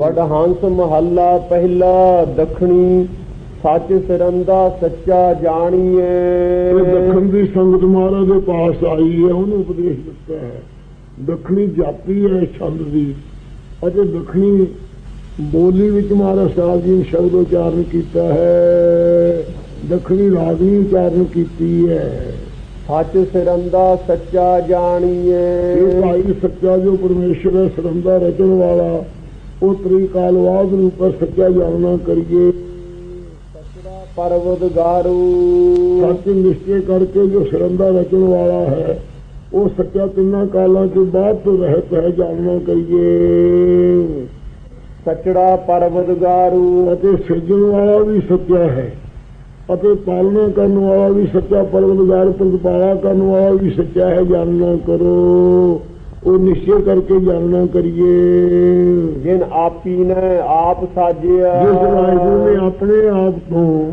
ਵਡ ਹੰਸ ਮਹੱਲਾ ਪਹਿਲਾ ਦਖਣੀ ਸੱਚ ਸਰੰਦਾ ਸੱਚਾ ਜਾਣੀਏ। ਦੱਖਣ ਦੀ ਸੰਗਤ ਮਹਾਰਾਜ ਦੇ ਪਾਸ ਆਈ ਹੈ ਉਹਨੂੰ ਉਪਦੇਸ਼ ਦਿੱਤਾ ਹੈ। ਦੱਖਣੀ ਜਾਤੀ ਹੈ ਛੰਦ ਦੀ। ਅਤੇ ਦੱਖਣੀ ਬੋਲੀ ਵਿੱਚ ਮਹਾਰਾਜ ਸਾਹਿਬ ਜੀ ਨੇ ਸ਼ਬਦ ਉਚਾਰਨ ਕੀਤਾ ਹੈ। ਦੱਖਣੀ ਰਾਗਨੀ ਉਚਾਰਨ ਕੀਤੀ ਹੈ। ਸੱਚ ਸਰੰਦਾ ਸੱਚਾ ਜਾਣੀਏ। ਇਹ ਭਾਈ ਸੱਚਾ ਜੋ ਪਰਮੇਸ਼ਰ ਹੈ ਸਰੰਦਾ ਰਚਣ ਵਾਲਾ ਉਹ ਤ੍ਰਿਕਾਲਵਾਦ ਰੂਪ ਹੈ ਸੱਚਾ ਜਾਣਨਾ ਕਰੀਏ। ਸਚੜਾ ਪਰਵਦਗਾਰੂ। ਸੱਚ ਨਿਸ਼ਚੈ ਕਰਕੇ ਜੋ ਸਰੰਦਾ ਰਚਣ ਵਾਲਾ ਹੈ ਉਹ ਸੱਚਾ ਤਿੰਨਾਂ ਕਾਲਾਂ ਤੋਂ ਬਾਅਦ ਤੋਂ ਰਹਿਤ ਹੈ ਜਾਣਨਾ ਕਰੀਏ। ਸਚੜਾ ਪਰਵਦਗਾਰੂ। ਅਤੇ ਸਿਰਜਣ ਵਾਲਾ ਵੀ ਸੱਚਾ ਹੈ ਅਤੇ ਪਾਲਣਾ ਕਰਨ ਵਾਲਾ ਵੀ ਸੱਚਾ ਪਰਵਦਗਾਰ ਪ੍ਰਤਪਾਲਾ ਕਰਨ ਵਾਲਾ ਵੀ ਸੱਚਾ ਹੈ ਜਾਣਨਾ ਕਰੋ। ਉਹ ਨਿਸ਼ਚੈ ਕਰਕੇ ਜਾਣਨਾ ਕਰੀਏ। ਜਿਨ ਆਪੀ ਨੇ ਆਪ ਸਾਜਿਆ। ਜਿਸ ਵਾਹਿਗੁਰੂ ਨੇ ਆਪਣੇ ਆਪ ਤੋਂ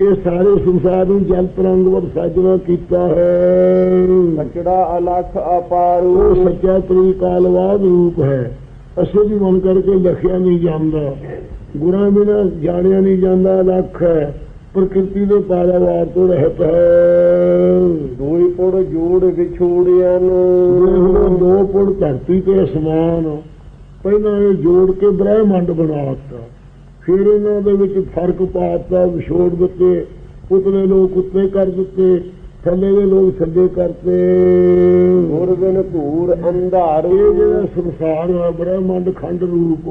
ਇਹ ਸਾਰੇ ਸੰਸਾਰ ਨੂੰ ਜਲ ਤਰੰਗ ਵਰ ਸਾਜਣਾ ਕੀਤਾ ਹੈ। ਸਚੜਾ ਅਲਖ ਉਹ ਅਪਾਰੂ ਸੱਚਾ ਤਰੀਕਾਲਵਾਦ ਰੂਪ ਹੈ। ਅਸੀਂ ਵੀ ਮਨ ਕਰਕੇ ਲਖਿਆ ਨਹੀਂ ਜਾਂਦਾ। ਗੁਰਾਂ ਬਿਨਾ ਜਾਣਿਆ ਨਹੀਂ ਜਾਂਦਾ ਲੱਖ ਹੈ। ਪ੍ਰਕਿਰਤੀ ਦੇ ਪਾਰਾਵਾਰ ਤੋਂ ਰਹਿਤ ਹੈ। ਦੋਈ ਪੁੜ ਜੋੜ ਵਿਛੋੜਿਆਂ ਦੇਖੋ ਦੋ ਪੁੜ ਧਰਤੀ ਤੇ ਅਸਮਾਨ। ਪਹਿਲਾਂ ਇਹ ਜੋੜ ਕੇ ਬ੍ਰਹਿਮੰਡ ਬਣਾਤਾ ਫਿਰ ਇਹਨਾਂ ਦੇ ਵਿੱਚ ਫ਼ਰਕ ਪਾਤਾ ਵਿਛੋੜ ਦਿੱਤੇ ਉਤਲੇ ਲੋਕ ਉੱਤੇ ਕਰ ਦਿੱਤੇ ਥੱਲੇ ਦੇ ਲੋਕ ਥੱਲੇ ਕਰਤੇ। ਗੁਰ ਬਿਨ ਘੂਰ ਅੰਧਾਰੂ। ਇਹ ਜਿਹੜਾ ਸੰਸਾਰ ਹੈ ਬ੍ਰਹਿਮੰਡ ਖੰਡ ਰੂਪ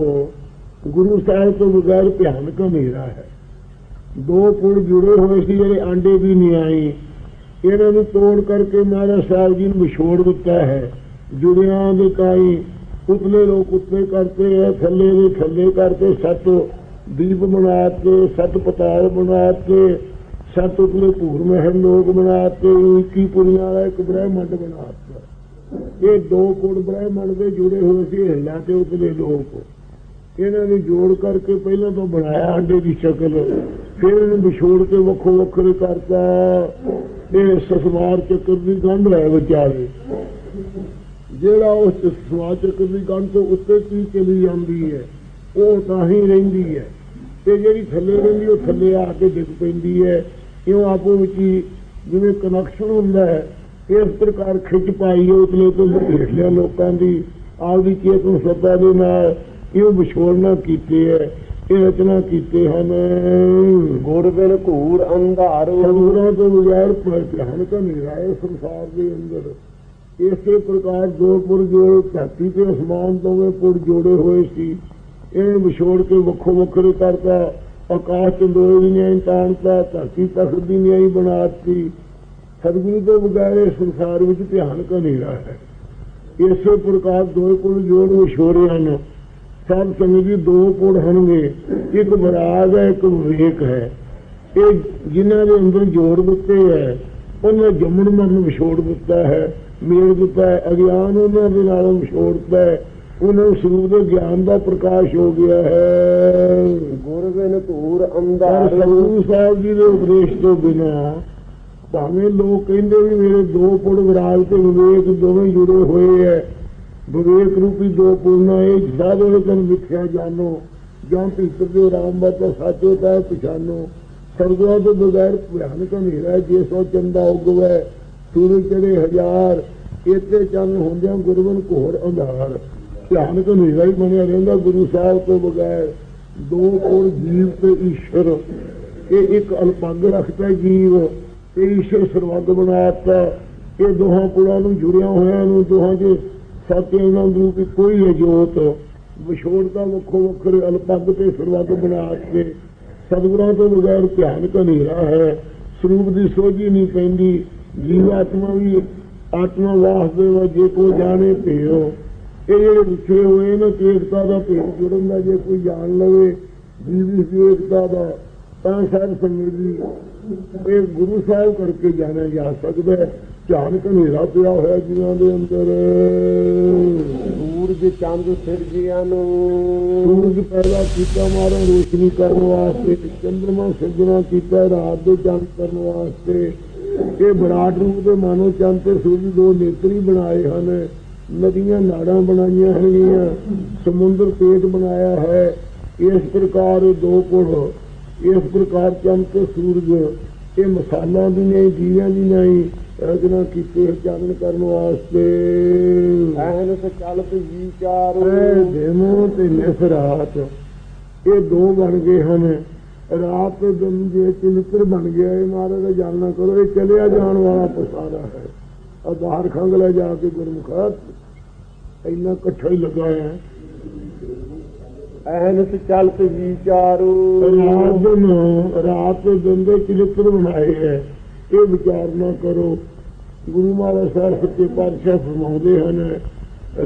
ਗੁਰੂ ਸਾਹਿਬ ਤੋਂ ਬਗੈਰ ਭਿਆਨਕ ਹਨੇਰਾ ਹੈ। ਦੋ ਪੁੜ ਜੁੜੇ ਹੋਏ ਸੀ ਜਿਹੜੇ ਆਂਡੇ ਵੀ ਨਹੀਂ ਆਈ ਇਹਨਾਂ ਨੂੰ ਤੋੜ ਕਰਕੇ ਮਹਾਰਾਜ ਸਾਹਿਬ ਜੀ ਨੂੰ ਵਿਛੋੜ ਦਿੱਤਾ ਹੈ। ਜੁੜਿਆਂ ਦੇ ਕਾਈ ਉਤਲੇ ਲੋਕ ਉੱਤੇ ਕਰਤੇ ਹੈ, ਥੱਲੇ ਦੇ ਥੱਲੇ ਕਰਕੇ ਸੱਤ ਦੀਪ ਬਣਾ ਕੇ ਸੱਤ ਪਤਾਲ ਬਣਾ ਕੇ ਸੱਤ ਉਤਲੇ ਭੂਰ ਮਹਿਲ ਲੋਕ ਬਣਾ ਕੇ ਇੱਕੀ ਪੁਰੀਆਂ ਵਾਲਾ ਇੱਕ ਬ੍ਰਹਿਮੰਡ ਬਣਾ ਦਿੱਤਾ ਇਹ ਦੋ ਕੁੜ ਬ੍ਰਹਿਮੰਡ ਦੇ ਜੁੜੇ ਹੋਏ ਸੀ, ਹਿੱਲਾ ਤੇ ਉਤਲੇ ਲੋਕ। ਇਹਨਾਂ ਨੂੰ ਜੋੜ ਕਰਕੇ ਪਹਿਲਾਂ ਤੋਂ ਬਣਾਇਆ ਅੰਡੇ ਦੀ ਸ਼ਕਲ। ਫਿਰ ਇਹਨੂੰ ਵਿਛੋੜ ਕੇ ਵੱਖੋ ਵੱਖਰੇ ਕਰਤਾ। ਇਹ ਸਸਮਾਰ ਚੱਕਰ ਦੀ ਗੰਢ ਹੈ ਵਿਚਾਰੇ ਜਿਹੜਾ ਉਸ ਸਸਮਾਰ ਚੱਕਰ ਦੀ ਗੰਢ ਤੋਂ ਉੱਤੇ ਕੀ ਚਲੀ ਜਾਂਦੀ ਹੈ, ਉਹ ਤਾਂ ਹੀ ਰਹਿੰਦੀ ਹੈ। ਤੇ ਜਿਹੜੀ ਥੱਲੇ ਰਹਿੰਦੀ, ਉਹ ਥੱਲੇ ਆ ਕੇ ਡਿੱਗ ਪੈਂਦੀ ਹੈ। ਇਉਂ ਆਪੋ ਵਿੱਚ ਹੀ ਜਿਵੇਂ ਕਨੈਕਸ਼ਨ ਹੁੰਦਾ ਹੈ, ਇਸ ਪ੍ਰਕਾਰ ਖਿੱਚ ਪਾਈ ਉਤਲੇ ਤੋਂ ਹੇਠਲੇ ਲੋਕਾਂ ਦੀ। ਆਪਦੀ ਚੇਤਨ ਸੱਤਾ ਦੇ ਨਾਲ ਇਹ ਵਿਛੋੜਨਾ ਕੀਤੇ ਹੈ ਇਹ ਰਚਨਾ ਕੀਤੇ ਹਨ। ਗੁਰ ਬਿਨ ਘੂਰ ਅੰਧਾਰੂ ਸਤਿਗੁਰਾਂ ਤੋਂ ਬਗੈਰ ਧਿਆਨ ਕਾ ਨਿਰਾਏ ਸੰਸਾਰ ਦੇ ਅੰਦਰ। ਇਸੇ ਪ੍ਰਕਾਰ ਦੋ ਪੁਰ ਜੋੜ ਧਰਤੀ ਤੇ ਅਸਮਾਨ ਦੋਵੇਂ ਪੁਰ ਜੋੜੇ ਹੋਏ ਸੀ ਇਹਨੂੰ ਵਿਛੋੜ ਕੇ ਵੱਖੋ ਵੱਖਰੇ ਕਰਤਾ। ਆਕਾਸ਼ ਚੰਦੋਏ ਦੀ ਨਿਆਈ ਤਾਣਤਾ ਧਰਤੀ ਤਖਤ ਦੀ ਨਿਆਈ ਬਣਾਤੀ ਸਤਿਗੁਰੂ ਤੋਂ ਬਗੈਰ ਸੰਸਾਰ ਵਿੱਚ ਧਿਆਨ ਕਾ ਨਿਰਾ ਹੈ। ਇਸੇ ਪ੍ਰਕਾਰ ਦੋ ਪੁਰ ਜੋੜ ਵਿਛੋੜੇ ਹਨ। ਸਭ ਸਮੇਂ ਦੀ ਦੋ ਪੁੜ ਹਨਗੇ ਇੱਕ ਵਿਰਾਗ ਹੈ ਇੱਕ ਵਿਵੇਕ ਹੈ। ਇਹ ਜਿਨ੍ਹਾਂ ਦੇ ਅੰਦਰ ਜੋੜ ਦਿੱਤੇ ਹੈ ਉਹਨਾਂ ਜੰਮਣ ਮਰਨ ਵਿਛੋੜ ਦਿੱਤਾ ਹੈ ਮੇਲ ਦਿੱਤਾ ਹੈ ਅਗਿਆਨ ਉਹਨਾਂ ਦੇ ਨਾਲ ਵਿਛੋੜ ਦਿੱਤਾ ਹੈ। ਉਹਨਾਂ ਨੂੰ ਸਰੂਪ ਦੇ ਗਿਆਨ ਦਾ ਪ੍ਰਕਾਸ਼ ਹੋ ਗਿਆ ਹੈ। ਗੁਰ ਬਿਨ ਘੂਰ ਪਰ ਅੰਧਾਰੂ ਸਤਿਗੁਰੂ ਸਾਹਿਬ ਜੀ ਦੇ ਉਪਦੇਸ਼ ਤੋਂ ਬਿਨਾ ਭਾਵੇਂ ਲੋਕ ਕਹਿੰਦੇ ਵੀ ਮੇਰੇ ਦੋ ਪੁੜ ਵਿਰਾਗ ਤੇ ਵਿਵੇਕ ਦੋਵੇਂ ਜੁੜੇ ਹੋਏ ਹੈ ਵਿਵੇਕ ਰੂਪੀ ਦੋ ਪੁਰਨਾ ਇਹ ਸਾਧੋ ਤਨ ਵਿਖਿਆ ਜਾਣੋ, ਜਾਂ ਭੀਤਰ ਦੇ ਰਾਮ ਬਾਤਾ ਸਾਚੋ ਤਾਂ ਪਛਾਨੋ ਸਰਗੁਆ ਤੋਂ ਬਗੈਰ ਭਿਆਨਕ ਹਨੇਰਾ ਜੇ ਸੋ ਚੰਦਾ ਉਗਵੇ, ਸੂਰਜ ਚੜੇ ਹਜ਼ਾਰ, ਇੱਥੇ ਚੰਨ ਹੁੰਦਿਆਂ ਗੁਰਬਨ ਘੋਰ ਅੰਧਾਰ। ਭਿਆਨਕ ਹਨੇਰਾ ਹੀ ਬਣਿਆ ਰਹਿੰਦਾ ਗੁਰੂ ਸਾਹਿਬ ਤੋਂ ਬਗੈਰ। ਦੋ ਕੋਲ ਜੀਵ ਤੇ ਈਸ਼ਵਰ ਇਹ ਇੱਕ ਅਲਪੰਗ ਰੱਖਦਾ ਜੀਵ, ਤੇ ਈਸ਼ਵਰ ਸਰਵੰਗ ਬਣਾਤਾ ਇਹ ਦੋਹਾਂ ਪੁਲਾਂ ਨੂੰ ਜੁੜਿਆ ਹੋਇਆ ਨੂੰ, ਦੋਹਾਂ ਦੇ ਸਤਿ ਆਨੰਦ ਰੂਪੀ ਕੋਈ ਹੈ ਜੋਤ ਵਿਛੋੜਦਾ ਵੱਖੋ ਵੱਖਰੇ ਅਲਪੰਗ ਤੇ ਸਰਵੰਗ ਬਣਾ ਕੇ ਸਤਿਗੁਰਾਂ ਤੋਂ ਬਗੈਰ ਧਿਆਨ ਹਨੇਰਾ ਹੈ, ਸਰੂਪ ਦੀ ਸੋਝੀ ਨਹੀਂ ਪੈਂਦੀ ਜੀਵ ਆਤਮਾ ਵੀ ਆਤਮਾ ਵਾਸਦੇਵ ਜੇ ਕੋ ਜਾਣੇ ਭਿਓ ਇਹ ਜਿਹੜੇ ਵਿਛੜੇ ਹੋਏ ਨਾ ਏਕਤਾ ਦਾ ਭੇਦ ਜੁੜਨ ਦਾ ਜੇ ਕੋਈ ਜਾਣ ਲਵੇ, ਜੀਵੀ ਦੀ ਦਾ, ਤਾਂ ਸਾਰ ਸਮਝਦੀ ਇਹ ਗੁਰੂ ਸਾਹਿਬ ਕਰਕੇ ਜਾਣਿਆ ਜਾ ਸਕਦਾ ਹੈ। ਧਿਆਨ ਹਨੇਰਾ ਪਿਆ ਹੋਇਆ ਜਿਨ੍ਹਾਂ ਦੇ ਅੰਦਰ। ਸੂਰਜ ਚੰਦ ਸਿਰਜਿਆਂ ਨੂੰ। ਸੂਰਜ ਪੈਦਾ ਕੀਤਾ ਮਾਰਾ ਰੋਸ਼ਨੀ ਕਰਨ ਵਾਸਤੇ ਚੰਦਰਮਾ ਸਿਰਜਣਾ ਕੀਤਾ ਰਾਤ ਦੇ ਚੰਦ ਕਰਨ ਵਾਸਤੇ। ਇਹ ਵਿਰਾਟ ਰੂਪ ਦੇ ਮਾਨੋ ਚੰਦ ਤੇ ਸੂਰਜ ਦੋ ਨੇਤਰੀ ਬਣਾਏ ਹਨ। ਨਦੀਆਂ ਨਾੜਾਂ ਬਣਾਈਆਂ ਹੈਗੀਆਂ ਸਮੁੰਦਰ ਪੇਟ ਬਣਾਇਆ ਹੈ। ਇਸ ਪ੍ਰਕਾਰ ਦੋ ਪੁਰ ਇਸ ਪ੍ਰਕਾਰ ਚੰਦ ਤੇ ਸੂਰਜ। ਇਹ ਮਸਾਲਾ ਵੀ ਨਹੀਂ ਜੀਵਿਆਂ ਦੀ ਨਹੀਂ ਰਚਨਾ ਕੀਤੇ ਚਾਨਣ ਕਰਨ ਵਾਸਤੇ। ਅਹਨਸ ਚਲਤ ਵਿਚਾਰੂ। ਦੇਮੋ ਤੇ ਨਿਸ ਰਾਤ ਇਹ ਦੋ ਬਣ ਗਏ ਹਨ। ਰਾਤ ਤੇ ਦਿਨ ਜੇ ਚਿੰਤਰ ਬਣ ਗਿਆ ਇਹ ਮਹਾਰਾਜ ਦਾ ਜਾਣਨਾ ਕਰੋ ਇਹ ਚਲਿਆ ਜਾਣ ਵਾਲਾ ਪਸਾਰਾ ਹੈ। ਆ ਬਾਹਰ ਖੰਗ ਲੈ ਜਾ ਕੇ ਗੁਰਮੁਖਾਤ ਇੰਨਾ ਇਕੱਠਾ ਹੀ ਲੱਗਾ ਹੈ ਅਹਨਸ ਚਲਤ ਵਿਚਾਰੂ ਰਾਤ ਦਿਨ ਰਾਤ ਤੇ ਦਿਨ ਦੇ ਚਿੰਤਰ ਬਣਾਏ ਹੈ ਇਹ ਵਿਚਾਰ ਨਾ ਕਰੋ। ਗੁਰੂ ਮਹਾਰਾਜ ਸਾਹਿਬ ਸੱਚੇ ਪਾਤਸ਼ਾਹ ਫਰਮਾਉਂਦੇ ਹਨ,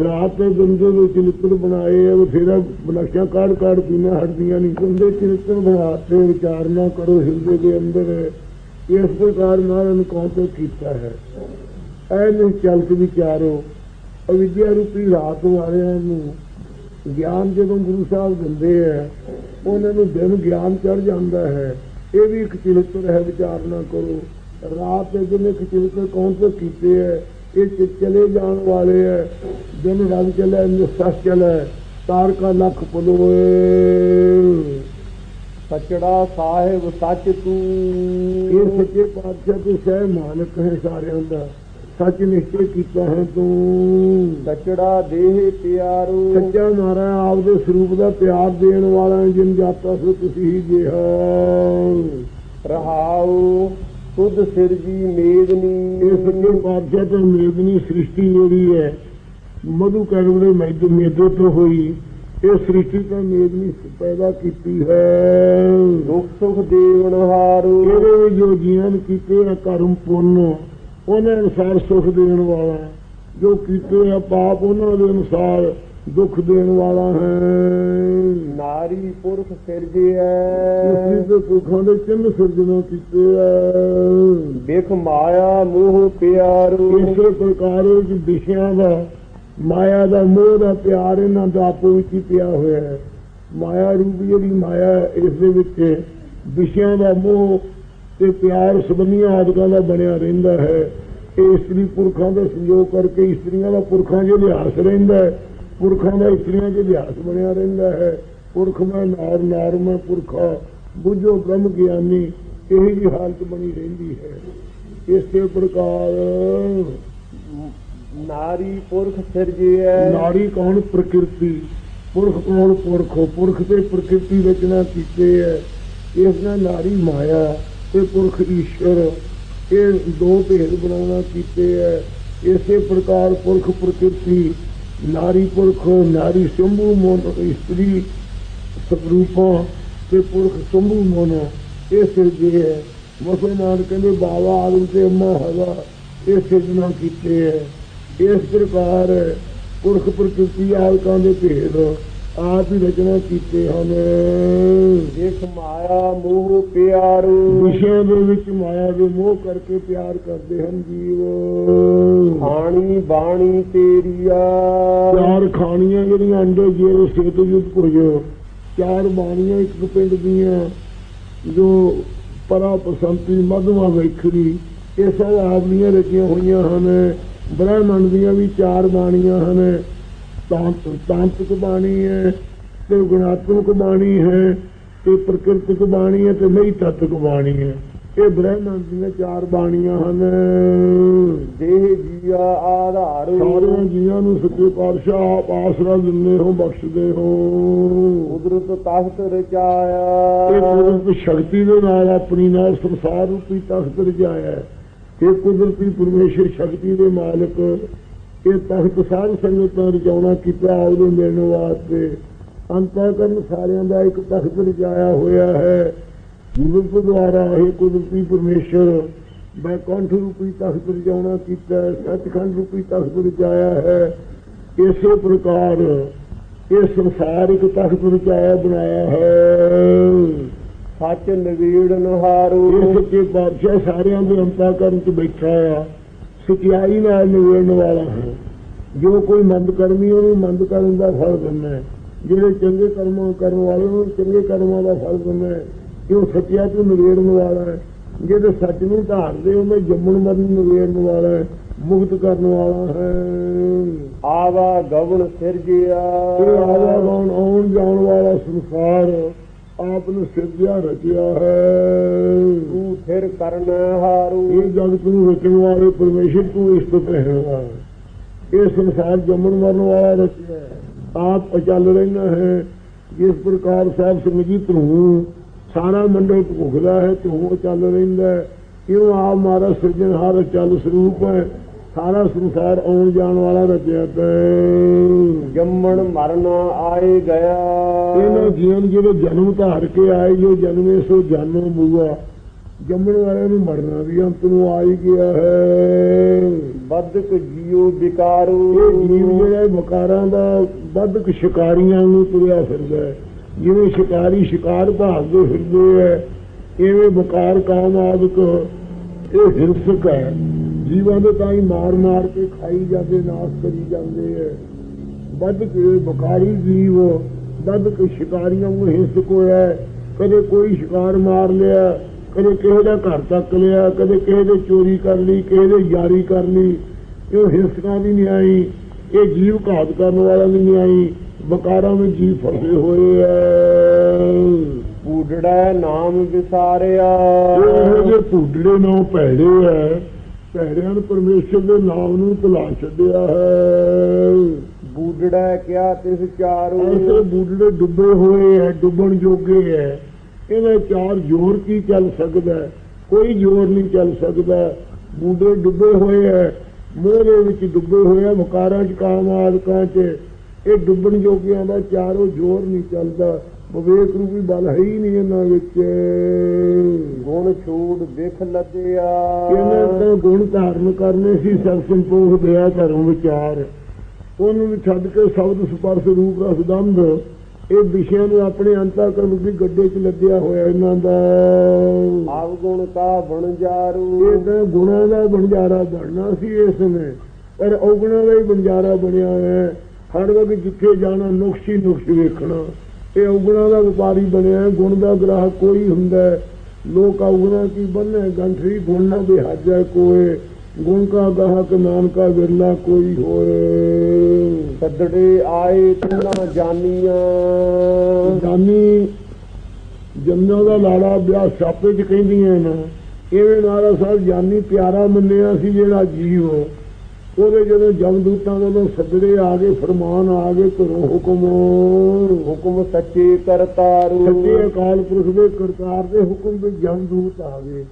ਰਾਤ ਦੇ ਦਿਨ ਦੇ ਵਿੱਚ ਬਣਾਏ ਹੈ ਬਥੇਰਾ ਬਲਸ਼ਾਂ ਕਾੜ ਕਾੜ ਪੀਣਾ ਹਟਦੀਆਂ ਨਹੀਂ ਕੁੰਦੇ ਚਿੰਤਰ ਬਣਾ ਵਿਚਾਰ ਨਾ ਕਰੋ, ਹਿਰਦੇ ਦੇ ਅੰਦਰ। ਇਸ ਪ੍ਰਕਾਰ ਮਹਾਰਾਜ ਨੇ ਕੌਣ ਕੀਤਾ ਹੈ। ਐ ਨੂੰ ਚਲਤ ਵਿਚਾਰੋ। ਅਵਿਦਿਆ ਰੂਪੀ ਰਾਤ ਵਾਲਿਆਂ ਨੂੰ ਗਿਆਨ ਜਦੋਂ ਗੁਰੂ ਸਾਹਿਬ ਦਿੰਦੇ ਹੈ ਉਹਨਾਂ ਨੂੰ ਦਿਨ ਗਿਆਨ ਚੜ ਜਾਂਦਾ ਹੈ। ਇਹ ਵੀ ਇੱਕ ਚਿਲਤਰ ਹੈ ਵਿਚਾਰ ਨਾ ਕਰੋ। ਰਾਤ ਦੇ ਦਿਨ ਇੱਕ ਚਿਲਤਰ ਕੌਣ ਤੋਂ ਕੀਤੇ ਹੈ ਇਹ ਚਲੇ ਜਾਣ ਵਾਲੇ ਹੈ ਦਿਨ ਰੰਗ ਚਲੇ ਨਿਸਸ ਚਲੇ ਤਾਰ ਕਾ ਲੱਖ ਪਲੋਏ। ਸਚੜਾ ਸਾਹਿਬ ਸੱਚ ਤੂੰ। ਇਹ ਸੱਚੇ ਪਾਤਸ਼ਾਹ ਤੇ ਸਹਿ ਮਾਲਕ ਹੈ ਸਾਰਿਆਂ ਦਾ। ਸੱਚ ਨਿਸ਼ਚੈ ਕੀਤਾ ਹੈ ਤੂੰ। ਸਚੜਾ ਦੇਹ ਪਿਆਰੂ। ਸੱਚਾ ਨਾਰਾਇਣ ਆਪ ਦੇ ਸਰੂਪ ਦਾ ਪਿਆਰ ਦੇਣ ਵਾਲਾ ਜਿਨ ਜਾਤਾ ਸੋ ਤੁਸੀਂ ਹੀ ਜਿਹਾ ਰਹਾਉ ਤੁਧ ਸਿਰਜੀ ਮੇਦਨੀ। ਇਹ ਸੱਚੇ ਪਾਤਸ਼ਾਹ ਤੇ ਮੇਦਨੀ ਸ੍ਰਿਸ਼ਟੀ ਜਿਹੜੀ ਹੈ ਮਧੂ ਕਰਮ ਦੇ ਮੈਦ ਮੇਦੇ ਤੋਂ ਹੋਈ ਇਹ ਸ੍ਰਿਸ਼ਟੀ ਤਾਂ ਮੇਦਨੀ ਪੈਦਾ ਕੀਤੀ ਹੈ। ਦੁਖ ਸੁਖ ਦੇਵਨ ਹਾਰੂ। ਇਹਦੇ ਜੋ ਜੀਵਨ ਕੀਤੇ ਆ ਕਰਮ ਪੁੰਨ ਉਹਨਾਂ ਅਨੁਸਾਰ ਸੁਖ ਦੇਣ ਵਾਲਾ। ਜੋ ਕੀਤੇ ਆ ਪਾਪ ਉਹਨਾਂ ਦੇ ਅਨੁਸਾਰ ਦੁੱਖ ਦੇਣ ਵਾਲਾ ਹੈ। ਨਾਰੀ ਪੁਰਖ ਸਿਰਜਿਐ ਦੇ ਸੁਖਾਂ ਦੇ ਚਿੰਨ ਸਿਰਜਣਾ ਕੀਤੇ ਆ ਬਿਖ ਮਾਇਆ ਮੋਹ ਪਿਆਰੂ। ਇਸੇ ਪ੍ਰਕਾਰ ਵਿੱਚ ਵਿਸ਼ਿਆਂ ਦਾ ਮਾਇਆ ਦਾ ਮੋਹ ਦਾ ਪਿਆਰ ਇਹਨਾਂ ਦਾ ਆਪੋ ਵਿੱਚ ਹੀ ਪਿਆ ਹੋਇਆ ਹੈ। ਮਾਇਆ ਰੂਪ ਜਿਹੜੀ ਮਾਇਆ ਇਸ ਦੇ ਵਿੱਚ ਵਿਸ਼ਿਆਂ ਦਾ ਮੋਹ ਤੇ ਪਿਆਰ ਸਬੰਧੀਆਂ ਆਦਿਕਾਂ ਦਾ ਬਣਿਆ ਰਹਿੰਦਾ ਹੈ। ਇਹ ਇਸਤਰੀ ਪੁਰਖਾਂ ਦਾ ਸੰਯੋਗ ਕਰਕੇ ਇਸਤਰੀਆਂ ਦਾ ਪੁਰਖਾਂ 'ਚ ਲਿਹਾਸ ਰਹਿੰਦਾ ਹੈ ਪੁਰਖਾਂ ਦਾ ਇਸਤਰੀਆਂ 'ਚ ਲਿਹਾਸ ਬਣਿਆ ਰਹਿੰਦਾ ਹੈ। ਪੁਰਖ ਮੈਂ ਨਾਰ ਨਾਰ ਮੈਂ ਪੁਰਖਾ ਬੁੱਝੋ ਬ੍ਰਹਮ ਗਿਆਨੀ ਇਹੀ ਜੀ ਹਾਲਤ ਬਣੀ ਰਹਿੰਦੀ ਹੈ। ਇਸੇ ਪ੍ਰਕਾਰ ਨਾਰੀ ਪੁਰਖ ਸਿਰਜਿਐ ਨਾਰੀ ਕੌਣ ਪ੍ਰਕਿਰਤੀ? ਪੁਰਖ ਕੌਣ ਪੁਰਖੋ? ਪੁਰਖ ਤੇ ਪ੍ਰਕਿਰਤੀ ਰਚਨਾ ਕੀਤੇ ਹੈ। ਇਸ ਨਾਲ ਨਾਰੀ ਮਾਇਆ ਤੇ ਪੁਰਖ ਈਸ਼ਵਰ ਇਹ ਦੋ ਭੇਦ ਬਣਾਉਣਾ ਕੀਤੇ ਹੈ ਇਸੇ ਪ੍ਰਕਾਰ ਪੁਰਖ ਪ੍ਰਕਿਰਤੀ, ਨਾਰੀ ਪੁਰਖ, ਨਾਰੀ ਸ਼ੰਭੂ ਮੋਨ ਇਸਤਰੀ ਸਪਰੂਪਾਂ ਤੇ ਪੁਰਖ ਸ਼ੰਭੂ ਮੋਨ ਇਹ ਸਿਰਜੇ ਹੈ ਮੁਸਲਮਾਨ ਕਹਿੰਦੇ ਬਾਬਾ ਆਦਮ ਤੇ ਅੰਮਾ ਹਵਾ ਇਹ ਸਿਰਜਣਾ ਕੀਤੇ ਹੈ ਇਸ ਪ੍ਰਕਾਰ ਪੁਰਖ ਪ੍ਰਕਿਰਤੀ ਆਲਕਾਂ ਦੇ ਭੇਦ ਆਪ ਹੀ ਰਚਨਾ ਕੀਤੇ ਹਨ। ਬਿਖ ਮਾਇਆ ਮੋਹ ਪਿਆਰੂ। ਵਿਸ਼ਿਆਂ ਦੇ ਵਿੱਚ ਮਾਇਆ ਦੇ ਮੋਹ ਕਰਕੇ ਪਿਆਰ ਕਰਦੇ ਹਨ ਜੀਵ। ਖਾਣੀ ਬਾਣੀ ਤੇਰੀਆ ਚਾਰ ਖਾਣੀਆਂ ਜਿਹੜੀਆਂ ਅੰਡੇ ਜਿਹੜੇ ਸੇਤ ਯੁੱਧ ਭੁਜ ਚਾਰ ਬਾਣੀਆਂ ਇੱਕ ਪਿੰਡ ਦੀਆਂ। ਜੋ ਪਰਾ ਪਸੰਤੀ ਮਧਵਾ ਵੇਖਰੀ। ਇਹ ਸਭ ਆਪਣੀਆਂ ਰਚੀਆਂ ਹੋਈਆਂ ਹਨ। ਬ੍ਰਾਹਮਣ ਦੀਆਂ ਵੀ ਚਾਰ ਬਾਣੀਆਂ ਹਨ। ਤਾਂਤਿਕ ਬਾਣੀ ਹੈ ਤੇ ਗੁਣਾਤਮਕ ਬਾਣੀ ਹੈ ਤੇ ਪ੍ਰਕਿਰਤਿਕ ਬਾਣੀ ਹੈ ਤੇ ਨਹੀਂ ਤਤਕ ਬਾਣੀ ਹੈ। ਇਹ ਬ੍ਰਾਹਮਣ ਦੀਆਂ ਚਾਰ ਬਾਣੀਆਂ ਹਨ। ਦੇਹ ਜੀਆ ਆਧਾਰੂ। ਸਾਰਿਆਂ ਜੀਵਾਂ ਨੂੰ ਸੱਚੇ ਪਾਤਸ਼ਾਹ ਆਪ ਆਸਰਾ ਦਿੰਦੇ ਹੋ ਬਖਸ਼ਦੇ ਹੋ। ਕੁਦਰਤ ਇਹ ਰਚਾਇਆ। ਕੁਦਰਤ ਸ਼ਕਤੀ ਦੇ ਨਾਲ ਆਪਣੀ ਨਾਲ ਸੰਸਾਰ ਰੂਪੀ ਤਖਤ ਰਜਾਇਆ ਹੈ। ਇਹ ਕੁਦਰਤੀ ਪਰਮੇਸ਼ਰ ਸ਼ਕਤੀ ਦੇ ਮਾਲਕ ਇਹ ਤਖਤ ਸਾਰੀ ਸੰਗਤਾਂ ਰਜਾਉਣਾ ਕੀਤਾ ਉਹਦੇ ਮਿਲਣ ਵਾਸਤੇ। ਅੰਤਕਰਨ ਸਾਰਿਆਂ ਦਾ ਇੱਕ ਤਖਤ ਰਜਾਇਆ ਹੋਇਆ ਹੈ। ਜੀਵਨ ਦੁਆਰਾ ਇਹ ਕੁਦਰਤੀ ਪਰਮੇਸ਼ਰ ਬੈਕੰਠ ਰੂਪੀ ਤਖਤ ਰਜਾਉਣਾ ਕੀਤਾ ਹੈ, ਸੱਚਖੰਡ ਰੂਪੀ ਤਖਤ ਰਜਾਇਆ ਹੈ। ਇਸੇ ਪ੍ਰਕਾਰ ਇਹ ਸੰਸਾਰ ਇੱਕ ਤਖਤ ਰਚਾਇਆ ਬਣਾਇਆ ਹੈ। ਸੱਚ ਨਵੀੜਨ ਹਾਰੂ। ਇਹ ਸੱਚੇ ਬਾਦਸ਼ਾਹ ਸਾਰਿਆਂ ਦੇ ਅੰਤਾਕਰਨ ਚ ਬੈਠਾ ਆ। ਸਚਾਈ ਨਾਲ ਨਿਵੇੜਨ ਵਾਲਾ ਹੈ। ਜੋ ਕੋਈ ਮੰਦ ਕਰਮੀ ਉਹਨੂੰ ਮੰਦ ਕਰਨ ਦਾ ਫਲ ਦਿੰਦਾ ਹੈ। ਜਿਹੜੇ ਚੰਗੇ ਕਰਮ ਕਰਨ ਵਾਲੇ ਨੂੰ ਚੰਗੇ ਕਰਮਾਂ ਦਾ ਫਲ ਦਿੰਦਾ ਹੈ। ਕਿਉਂ ਸੱਚਿਆ ਤੋਂ ਨਿਵੇੜਨ ਵਾਲਾ ਹੈ। ਜਿਹੜੇ ਸੱਚ ਨੂੰ ਧਾਰਦੇ ਉਹਨੇ ਜੰਮਣ ਮਰਨ ਨੂੰ ਨਿਵੇੜਨ ਵਾਲਾ ਹੈ। ਮੁਕਤ ਕਰਨ ਵਾਲਾ ਹੈ। ਆਵਾ ਗਵਣ ਸਿਰਜਿਆ। ਇਹ ਆਵਾਗਾਨ ਆਉਣ ਜਾਣ ਵਾਲਾ ਸੰਸਾਰ। ਆਪ ਨੇ ਸਿਰਜਿਆ ਰਚਿਆ ਹੈ। ਤੂੰ ਥਿਰ ਕਰਨ ਹਾਰੂ। ਇਹ ਜਗਤ ਨੂੰ ਰਚਣ ਵਾਲੇ ਪਰਮੇਸ਼ਰ ਤੂੰ ਇਸ ਤੋਂ ਪਹਿਲਾ ਇਹ ਸੰਸਾਰ ਜੰਮਣ ਮਰਨ ਵਾਲਾ ਰਚਿਆ। ਆਪ ਅਚਲ ਰਹਿਣਾ ਹੈ। ਜਿਸ ਪ੍ਰਕਾਰ ਸਾਹਿਬ ਸਿੰਘ ਜੀ ਤੂੰ ਸਾਰਾ ਮੰਡਲ ਭੁਗਦਾ ਹੈ ਤੂੰ ਅਚਲ ਰਹਿੰਦਾ ਹੈ। ਕਿਉਂ ਆਪ ਮਾਰਾ ਸਿਰਜਣਹਾਰ ਅਚਲ ਸਰੂਪ ਹੈ? ਸਾਰਾ ਸੰਸਾਰ ਆਉਣ ਜਾਣ ਵਾਲਾ ਰਚਿਆ ਹੈ ਜੰਮਣ ਮਰਨ ਆਏ ਗਿਆ। ਇਹਨਾਂ ਜੀਵਨ ਜਿਹੜੇ ਜਨਮ ਧਾਰ ਕੇ ਆਏ ਜੋ ਜਨਮੇ ਸੋ ਜਾਨੋ ਬੂਆ ਜੰਮਣ ਵਾਲਿਆਂ ਨੂੰ ਮਰਨਾ ਵੀ ਅੰਤ ਨੂੰ ਆ ਹੀ ਗਿਆ ਹੈ। ਬਦਕ ਜੀਉ ਵਿਕਾਰੂ। ਇਹ ਜੀਵ ਜਿਹੜਾ ਵਕਾਰਾਂ ਦਾ ਵੱਧਕ ਸ਼ਿਕਾਰੀਆਂ ਨੂੰ ਤੁਰਿਆ ਫਿਰਦਾ ਹੈ। ਜਿਵੇਂ ਸ਼ਿਕਾਰੀ ਸ਼ਿਕਾਰ ਭਾਲਦੇ ਫਿਰਦੇ ਹੈ ਇਵੇਂ ਵਕਾਰ ਕਾਮ ਆਦਿਕ ਇਹ ਹਿੰਸਕ ਹੈ। ਜੀਵਾਂ ਦੇ ਤਾਂ ਹੀ ਮਾਰ ਮਾਰ ਕੇ ਖਾਈ ਜਾਂਦੇ, ਨਾਸ਼ ਕਰੀ ਜਾਂਦੇ ਹੈ ਵੱਧ ਕੇ ਵਕਾਰੀ ਜੀਵ, ਵੱਧ ਕੇ ਸ਼ਿਕਾਰੀਆਂ ਨੂੰ ਹਿੰਸਕ ਹੋਇਆ ਕਦੇ ਕੋਈ ਸ਼ਿਕਾਰ ਮਾਰ ਲਿਆ, ਕਦੇ ਕਿਸੇ ਦਾ ਘਰ ਚੱਕ ਲਿਆ, ਕਦੇ ਕਿਸੇ ਦੇ ਚੋਰੀ ਕਰ ਲਈ, ਕਿਸੇ ਦੇ ਯਾਰੀ ਕਰ ਲਈ। ਇਹ ਹਿੰਸਕਾਂ ਦੀ ਨਹੀਂ ਆਈ, ਇਹ ਜੀਵ ਘਾਤ ਕਰਨ ਵਾਲਾ ਵੀ ਨਹੀਂ ਆਈ। ਵਕਾਰਾਂ ਵਿੱਚ ਜੀਵ ਫਸੇ ਹੋਏ ਐ। ਪੂਡੜਾ ਨਾਮ ਵਿਸਾਰਿਆ। ਇਹ ਜਿਹੇ ਭੁੱਡੜੇ ਨਾਮ ਭੈੜੇ ਐ। ਭੈੜਿਆਂ ਨੇ ਪਰਮੇਸ਼ਰ ਦੇ ਨਾਮ ਨੂੰ ਭੁਲਾ ਛੱਡਿਆ ਹੈ। ਬੂਡੜਾ ਕਿਆ ਤਿਸ ਚਾਰੂ। ਐਸੇ ਬੁੱਢੜੇ ਡੁੱਬੇ ਹੋਏ ਐ ਡੁੱਬਣ ਜੋਗੇ ਐ। ਇਹਦਾ ਚਾਰ ਜ਼ੋਰ ਕੀ ਚੱਲ ਸਕਦਾ ਹੈ? ਕੋਈ ਜ਼ੋਰ ਨਹੀਂ ਚੱਲ ਸਕਦਾ। ਬੁੱਢੇ ਡੁੱਬੇ ਹੋਏ ਐ। ਮੋਹ ਦੇ ਵਿੱਚ ਡੁੱਬੇ ਹੋਏ ਆ ਵਕਾਰਾਂ ਚ ਕਾਮ ਆਦਿਕਾਂ ਚ। ਇਹ ਡੁੱਬਣ ਜੋਗਿਆਂ ਦਾ ਚਾਰੋਂ ਜ਼ੋਰ ਨਹੀਂ ਚੱਲਦਾ। ਵਿਵੇਕ ਰੂਪੀ ਬਲ ਹੈ ਹੀ ਨਹੀਂ ਇਹਨਾਂ ਵਿੱਚ। ਗੁਣ ਛੂੜ ਵਿਖ ਲੱਦਿਆ। ਇਹਨਾਂ ਤਾਂ ਗੁਣ ਧਾਰਨ ਕਰਨੇ ਸੀ ਸਤ ਸੰਪੋਖ ਦਿਆ ਧਰਮ ਵਿਚਾਰ। ਉਹਨੂੰ ਵੀ ਛੱਡ ਕੇ ਸ਼ਬਦ ਸਪਰਸ਼ ਰੂਪ ਰਸ ਦੰਦ ਇਹ ਵਿਸ਼ਿਆਂ ਨੂੰ ਆਪਣੇ ਅੰਤःਕਰਨ ਦੀ ਗੱਡੇ 'ਚ ਲੱਦਿਆ ਹੋਇਆ ਇਹਨਾਂ ਦਾ। ਆਵ ਗੁਣ ਕਾ ਬਣ ਜਾਰੂ ਇਹ ਤਾਂ ਗੁਣਾਂ ਦਾ ਬੰਜਾਰਾ ਬਣਨਾ ਸੀ ਇਸ ਨੇ ਪਰ ਔਗੁਣਾਂ ਦਾ ਹੀ ਬੰਜਾਰਾ ਬਣਿਆ ਹੈ। ਹਰ ਵਕਤ ਜਿੱਥੇ ਜਾਣਾ ਨੁਕਸ ਨੁਕਸ ਵੇਖਣਾ। ਇਹ ਔਗੁਣਾਂ ਦਾ ਵਪਾਰੀ ਬਣਿਆ ਗੁਣ ਦਾ ਗ੍ਰਾਹਕ ਕੋਈ ਹੁੰਦਾ। ਲੋਕ ਔਗੁਣਾਂ ਕੀ ਬੰਨੇ ਗੰਠਰੀ ਗੁਣ ਨਾ ਬਿਹਾਜੈ ਕੋਏ ਗੁਣ ਕਾ ਗਾਹਕ ਨਾਨਕਾ ਵਿਰਲਾ ਕੋਈ ਹੋਏ ਸੱਦੜੇ ਆਏ ਤਿੰਨਾ ਜਾਨੀਆਂ। ਜਾਨੀ ਜੰਨਾ ਦਾ ਲਾੜਾ ਵਿਆਹ ਛਾਪੇ ਚ ਕਹਿੰਦੀਆਂ ਨਾ। ਇਵੇਂ ਮਹਾਰਾਜ ਸਾਹਿਬ ਜਾਨੀ ਪਿਆਰਾ ਮੰਨਿਆ ਸੀ ਜਿਹੜਾ ਜੀਵ। ਉਹਦੇ ਜਦੋਂ ਜਮਦੂਤਾਂ ਵੱਲੋਂ ਸੱਦੜੇ ਆ ਗਏ, ਫਰਮਾਨ ਆ ਗਏ ਘਰੋਂ ਹੁਕਮ ਹੁਕਮ ਸੱਚੇ ਕਰਤਾਰੂ। ਸੱਚੇ ਅਕਾਲ ਪੁਰਖ ਦੇ ਕਰਤਾਰ ਦੇ ਹੁਕਮ ਦੇ ਜਮਦੂਤ ਆ ਗਏ।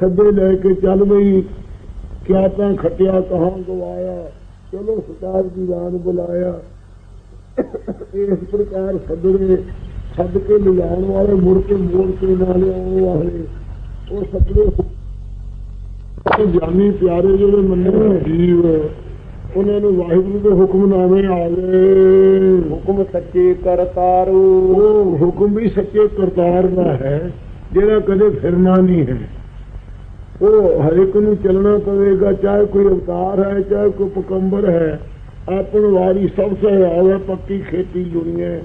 ਸੱਦੇ ਲੈ ਕੇ ਚੱਲ ਬਈ, ਕਿਆ ਤਾਂ ਖਟਿਆ ਕਹਾਂ ਗਵਾਇਆ। ਚਲੋ ਸਰਕਾਰ ਦੀਵਾਨ ਬੁਲਾਇਆ। ਇਸ ਪ੍ਰਕਾਰ ਸੱਦੜੇ ਸੱਦ ਕੇ ਲਿਜਾਣ ਵਾਲੇ ਮੁੜ ਕੇ ਮੋੜ ਕੇ ਨਾ ਲਿਆਉਣ ਵਾਲੇ। ਉਹ ਸੱਦੜੇ ਉਹ ਜਾਨੀ ਪਿਆਰੇ ਜਿਹੜੇ ਮੰਨੇ ਜੀਵ ਉਹਨਾਂ ਨੂੰ ਵਾਹਿਗੁਰੂ ਦੇ ਹੁਕਮਨਾਮੇ ਆ ਗਏ। ਹੁਕਮ ਸੱਚੇ ਕਰਤਾਰੂ। ਉਹ ਹੁਕਮ ਵੀ ਸੱਚੇ ਕਰਤਾਰ ਦਾ ਹੈ ਜਿਹੜਾ ਕਦੇ ਫਿਰਨਾ ਨਹੀਂ ਹੈ। ਉਹ ਹਰ ਇੱਕ ਨੂੰ ਚੱਲਣਾ ਪਵੇਗਾ ਚਾਹੇ ਕੋਈ ਅਵਤਾਰ ਹੈ ਚਾਹੇ ਕੋਈ ਪਕੰਬਰ ਹੈ। ਆਪਣ ਵਾਰੀ ਸਭ ਸੇ ਆਵੇ ਪੱਕੀ ਖੇਤੀ ਦੁਨੀਆ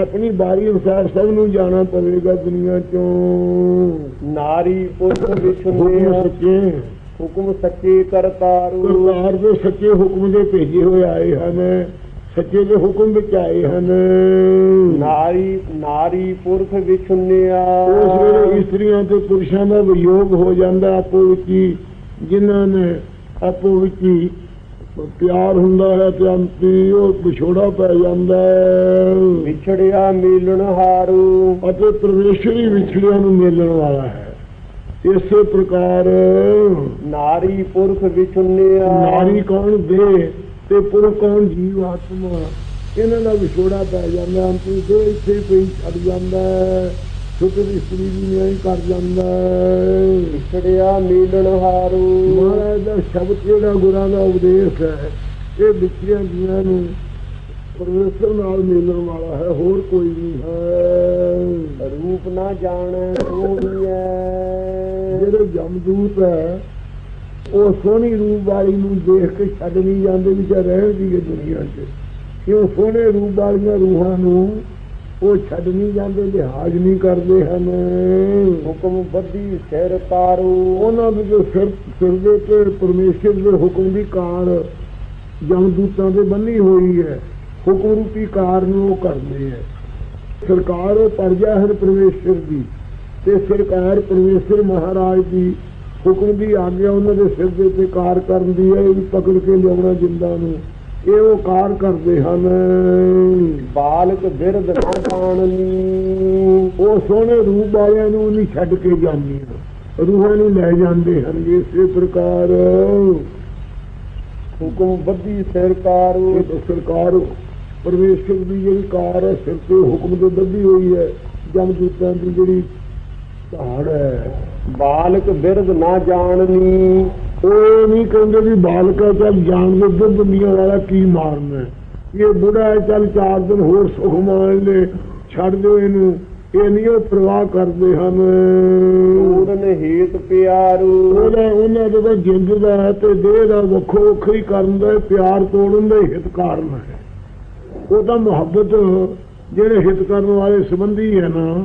ਆਪਣੀ ਬਾਰੀ ਅਨੁਸਾਰ ਸਭ ਨੂੰ ਜਾਣਾ ਪਵੇਗਾ ਦੁਨੀਆ ਚੋਂ। ਨਾਰੀ ਪੁਰਖ ਵਿਸ਼ੁੰਨਿਆ ਸੱਚੇ। ਹੁਕਮ ਸੱਚੇ ਕਰਤਾਰੂ। ਕਰਤਾਰ ਦੇ ਸੱਚੇ ਹੁਕਮ ਦੇ ਭੇਜੇ ਹੋਏ ਆਏ ਹਨ। ਸੱਚੇ ਦੇ ਹੁਕਮ ਵਿੱਚ ਆਏ ਹਨ। ਨਾਰੀ ਨਾਰੀ ਪੁਰਖ ਵਿਸ਼ੁੰਨਿਆ ਉਸ ਵੇਲੇ ਇਸਤਰੀਆਂ ਤੇ ਪੁਰਸ਼ਾਂ ਦਾ ਵਿਯੋਗ ਹੋ ਜਾਂਦਾ ਆਪੋ ਵਿੱਚ ਜਿਨ੍ਹਾਂ ਨੇ ਆਪੋ ਵਿੱਚ ਪਿਆਰ ਹੁੰਦਾ ਹੈ ਤੇ ਅੰਤੀ ਉਹ ਵਿਛੋੜਾ ਪੈ ਜਾਂਦਾ ਹੈ। ਵਿਛੜਿਆ ਮਿਲਣ ਹਾਰੂ। ਅਤੇ ਪਰਮੇਸ਼ਰ ਵਿਛੜਿਆਂ ਨੂੰ ਮਿਲਣ ਵਾਲਾ ਹੈ। ਇਸੇ ਪ੍ਰਕਾਰ ਨਾਰੀ ਪੁਰਖ ਵਿਸ਼ੁੰਨਿਆ ਨਾਰੀ ਕੌਣ ਦੇ ਤੇ ਪੁਰਖ ਕੌਣ ਜੀਵ ਆਤਮਾ? ਇਹਨਾਂ ਦਾ ਵਿਛੋੜਾ ਪੈ ਜਾਂਦਾ ਅੰਤੀ ਦੇ ਇੱਥੇ ਪਈ ਛੱਡ ਜਾਂਦਾ ਹੈ। ਦੀ ਇਸਤਰੀ ਵੀ ਨਹੀਂ ਕਰ ਜਾਂਦਾ ਹੈ। ਵਿਛੜਿਆ ਮਿਲਣ ਹਾਰੂ। ਮਹਾਰਾਜ ਦਾ ਸ਼ਬਦ ਜਿਹੜਾ ਗੁਰਾਂ ਦਾ ਉਪਦੇਸ਼ ਹੈ ਇਹ ਵਿਚਰੀਆਂ ਜੀਆਂ ਨੂੰ ਪਰਮੇਸ਼ਰ ਨਾਲ ਮਿਲਣ ਵਾਲਾ ਹੈ ਹੋਰ ਕੋਈ ਨਹੀਂ ਹੈ। ਰੂਪ ਨਾ ਜਾਣੈ ਸੋਹੀਐ ਜਿਹੜੇ ਜਮਦੂਤ ਹੈ ਉਹ ਸੋਹਣੀ ਰੂਪ ਵਾਲੀ ਨੂੰ ਦੇਖ ਕੇ ਛੱਡ ਨਹੀਂ ਜਾਂਦੇ ਵੀ ਚਾ ਰਹਿਣ ਦੀ ਦੁਨੀਆ 'ਚ। ਕਿਉਂ? ਸੋਹਣੇ ਰੂਪ ਵਾਲੀਆਂ ਰੂਹਾਂ ਨੂੰ ਉਹ ਛੱਡ ਨਹੀਂ ਜਾਂਦੇ ਲਿਹਾਜ਼ ਨਹੀਂ ਕਰਦੇ ਹਨ। ਹੁਕਮ ਬੱਧੀ ਸਿਰ ਤਾਰੂ। ਉਹਨਾਂ ਦੇ ਜੋ ਸਿਰ ਸਿਰ ਦੇ ਤੇ ਪਰਮੇਸ਼ਰ ਦੇ ਹੁਕਮ ਦੀ ਕਾਰ ਜਮਦੂਤਾਂ ਦੇ ਬੰਨੀ ਹੋਈ ਹੈ। ਹੁਕਮ ਰੂਪੀ ਕਾਰ ਨੂੰ ਉਹ ਕਰਦੇ ਹੈ। ਸਰਕਾਰ ਉਹ ਪਰਜਾ ਹੈ ਪਰਮੇਸ਼ਰ ਦੀ ਤੇ ਸਰਕਾਰ ਪਰਮੇਸ਼ਰ ਮਹਾਰਾਜ ਦੀ ਹੁਕਮ ਦੀ ਆਗਿਆ ਉਹਨਾਂ ਦੇ ਸਿਰ ਦੇ ਉੱਤੇ ਕਾਰ ਕਰਨ ਦੀ ਹੈ। ਇਹ ਪਕੜ ਕੇ ਲਿਆਉਣਾ ਜਿੰਦਾ ਨੂੰ। ਇਹ ਉਹ ਕਾਰ ਕਰਦੇ ਹਨ। ਬਾਲਕ ਬਿਰਧ ਨਾ ਜਾਣਨੀ ਉਹ ਸੋਹਣੇ ਰੂਪ ਵਾਲਿਆਂ ਨੂੰ ਨਹੀਂ ਛੱਡ ਕੇ ਜਾਂਦੀਆਂ। ਰੂਹਾਂ ਨੂੰ ਲੈ ਜਾਂਦੇ ਹਨ ਇਸੇ ਪ੍ਰਕਾਰ। ਹੁਕਮ ਬੱਧੀ ਸਿਰ ਤਾਰੂ ਇਹ ਤਾਂ ਸਰਕਾਰ ਪਰਮੇਸ਼ਰ ਦੀ ਜਿਹੜੀ ਕਾਰ ਹੈ ਸਿਰ ਤੇ ਹੁਕਮ ਦੇ ਬੱਧੀ ਹੋਈ ਹੈ। ਜਮਦੂਤਾਂ ਦੀ ਜਿਹੜੀ ਧਾੜ ਹੈ। ਬਾਲਕ ਬਿਰਧ ਨਾ ਜਾਣਨੀ। ਉਹ ਨਹੀਂ ਕਹਿੰਦੇ ਵੀ ਬਾਲਕਾ ਚੱਲ ਜਾਣ ਦੇ ਦੁੱਧ ਦੁਨੀਆ ਵਾਲਾ ਕੀ ਮਾਰਨਾ ਹੈ। ਇਹ ਬੁੜਾ ਹੈ ਚੱਲ ਚਾਰ ਦਿਨ ਹੋਰ ਸੁਖ ਮਾਣ ਲੈ ਛੱਡ ਦਿਓ ਇਹਨੂੰ। ਇਹ ਨਹੀਂ ਉਹ ਪ੍ਰਵਾਹ ਕਰਦੇ ਹਨ। ਪੂਰਨ ਹੇਤ ਪਿਆਰੂ। ਉਹਦਾ ਉਹਨਾਂ ਦਾ ਤਾਂ ਜਿੰਦ ਦਾ ਤੇ ਦੇਹ ਦਾ ਵੱਖੋ ਵੱਖਰੀ ਕਰਨ ਦਾ ਪਿਆਰ ਤੋੜਨ ਦਾ ਹਿਤ ਕਾਰਨ ਹੈ। ਉਹ ਤਾਂ ਮੁਹੱਬਤ ਜਿਹੜੇ ਹਿਤ ਕਰਨ ਵਾਲੇ ਸੰਬੰਧੀ ਹੈ ਨਾ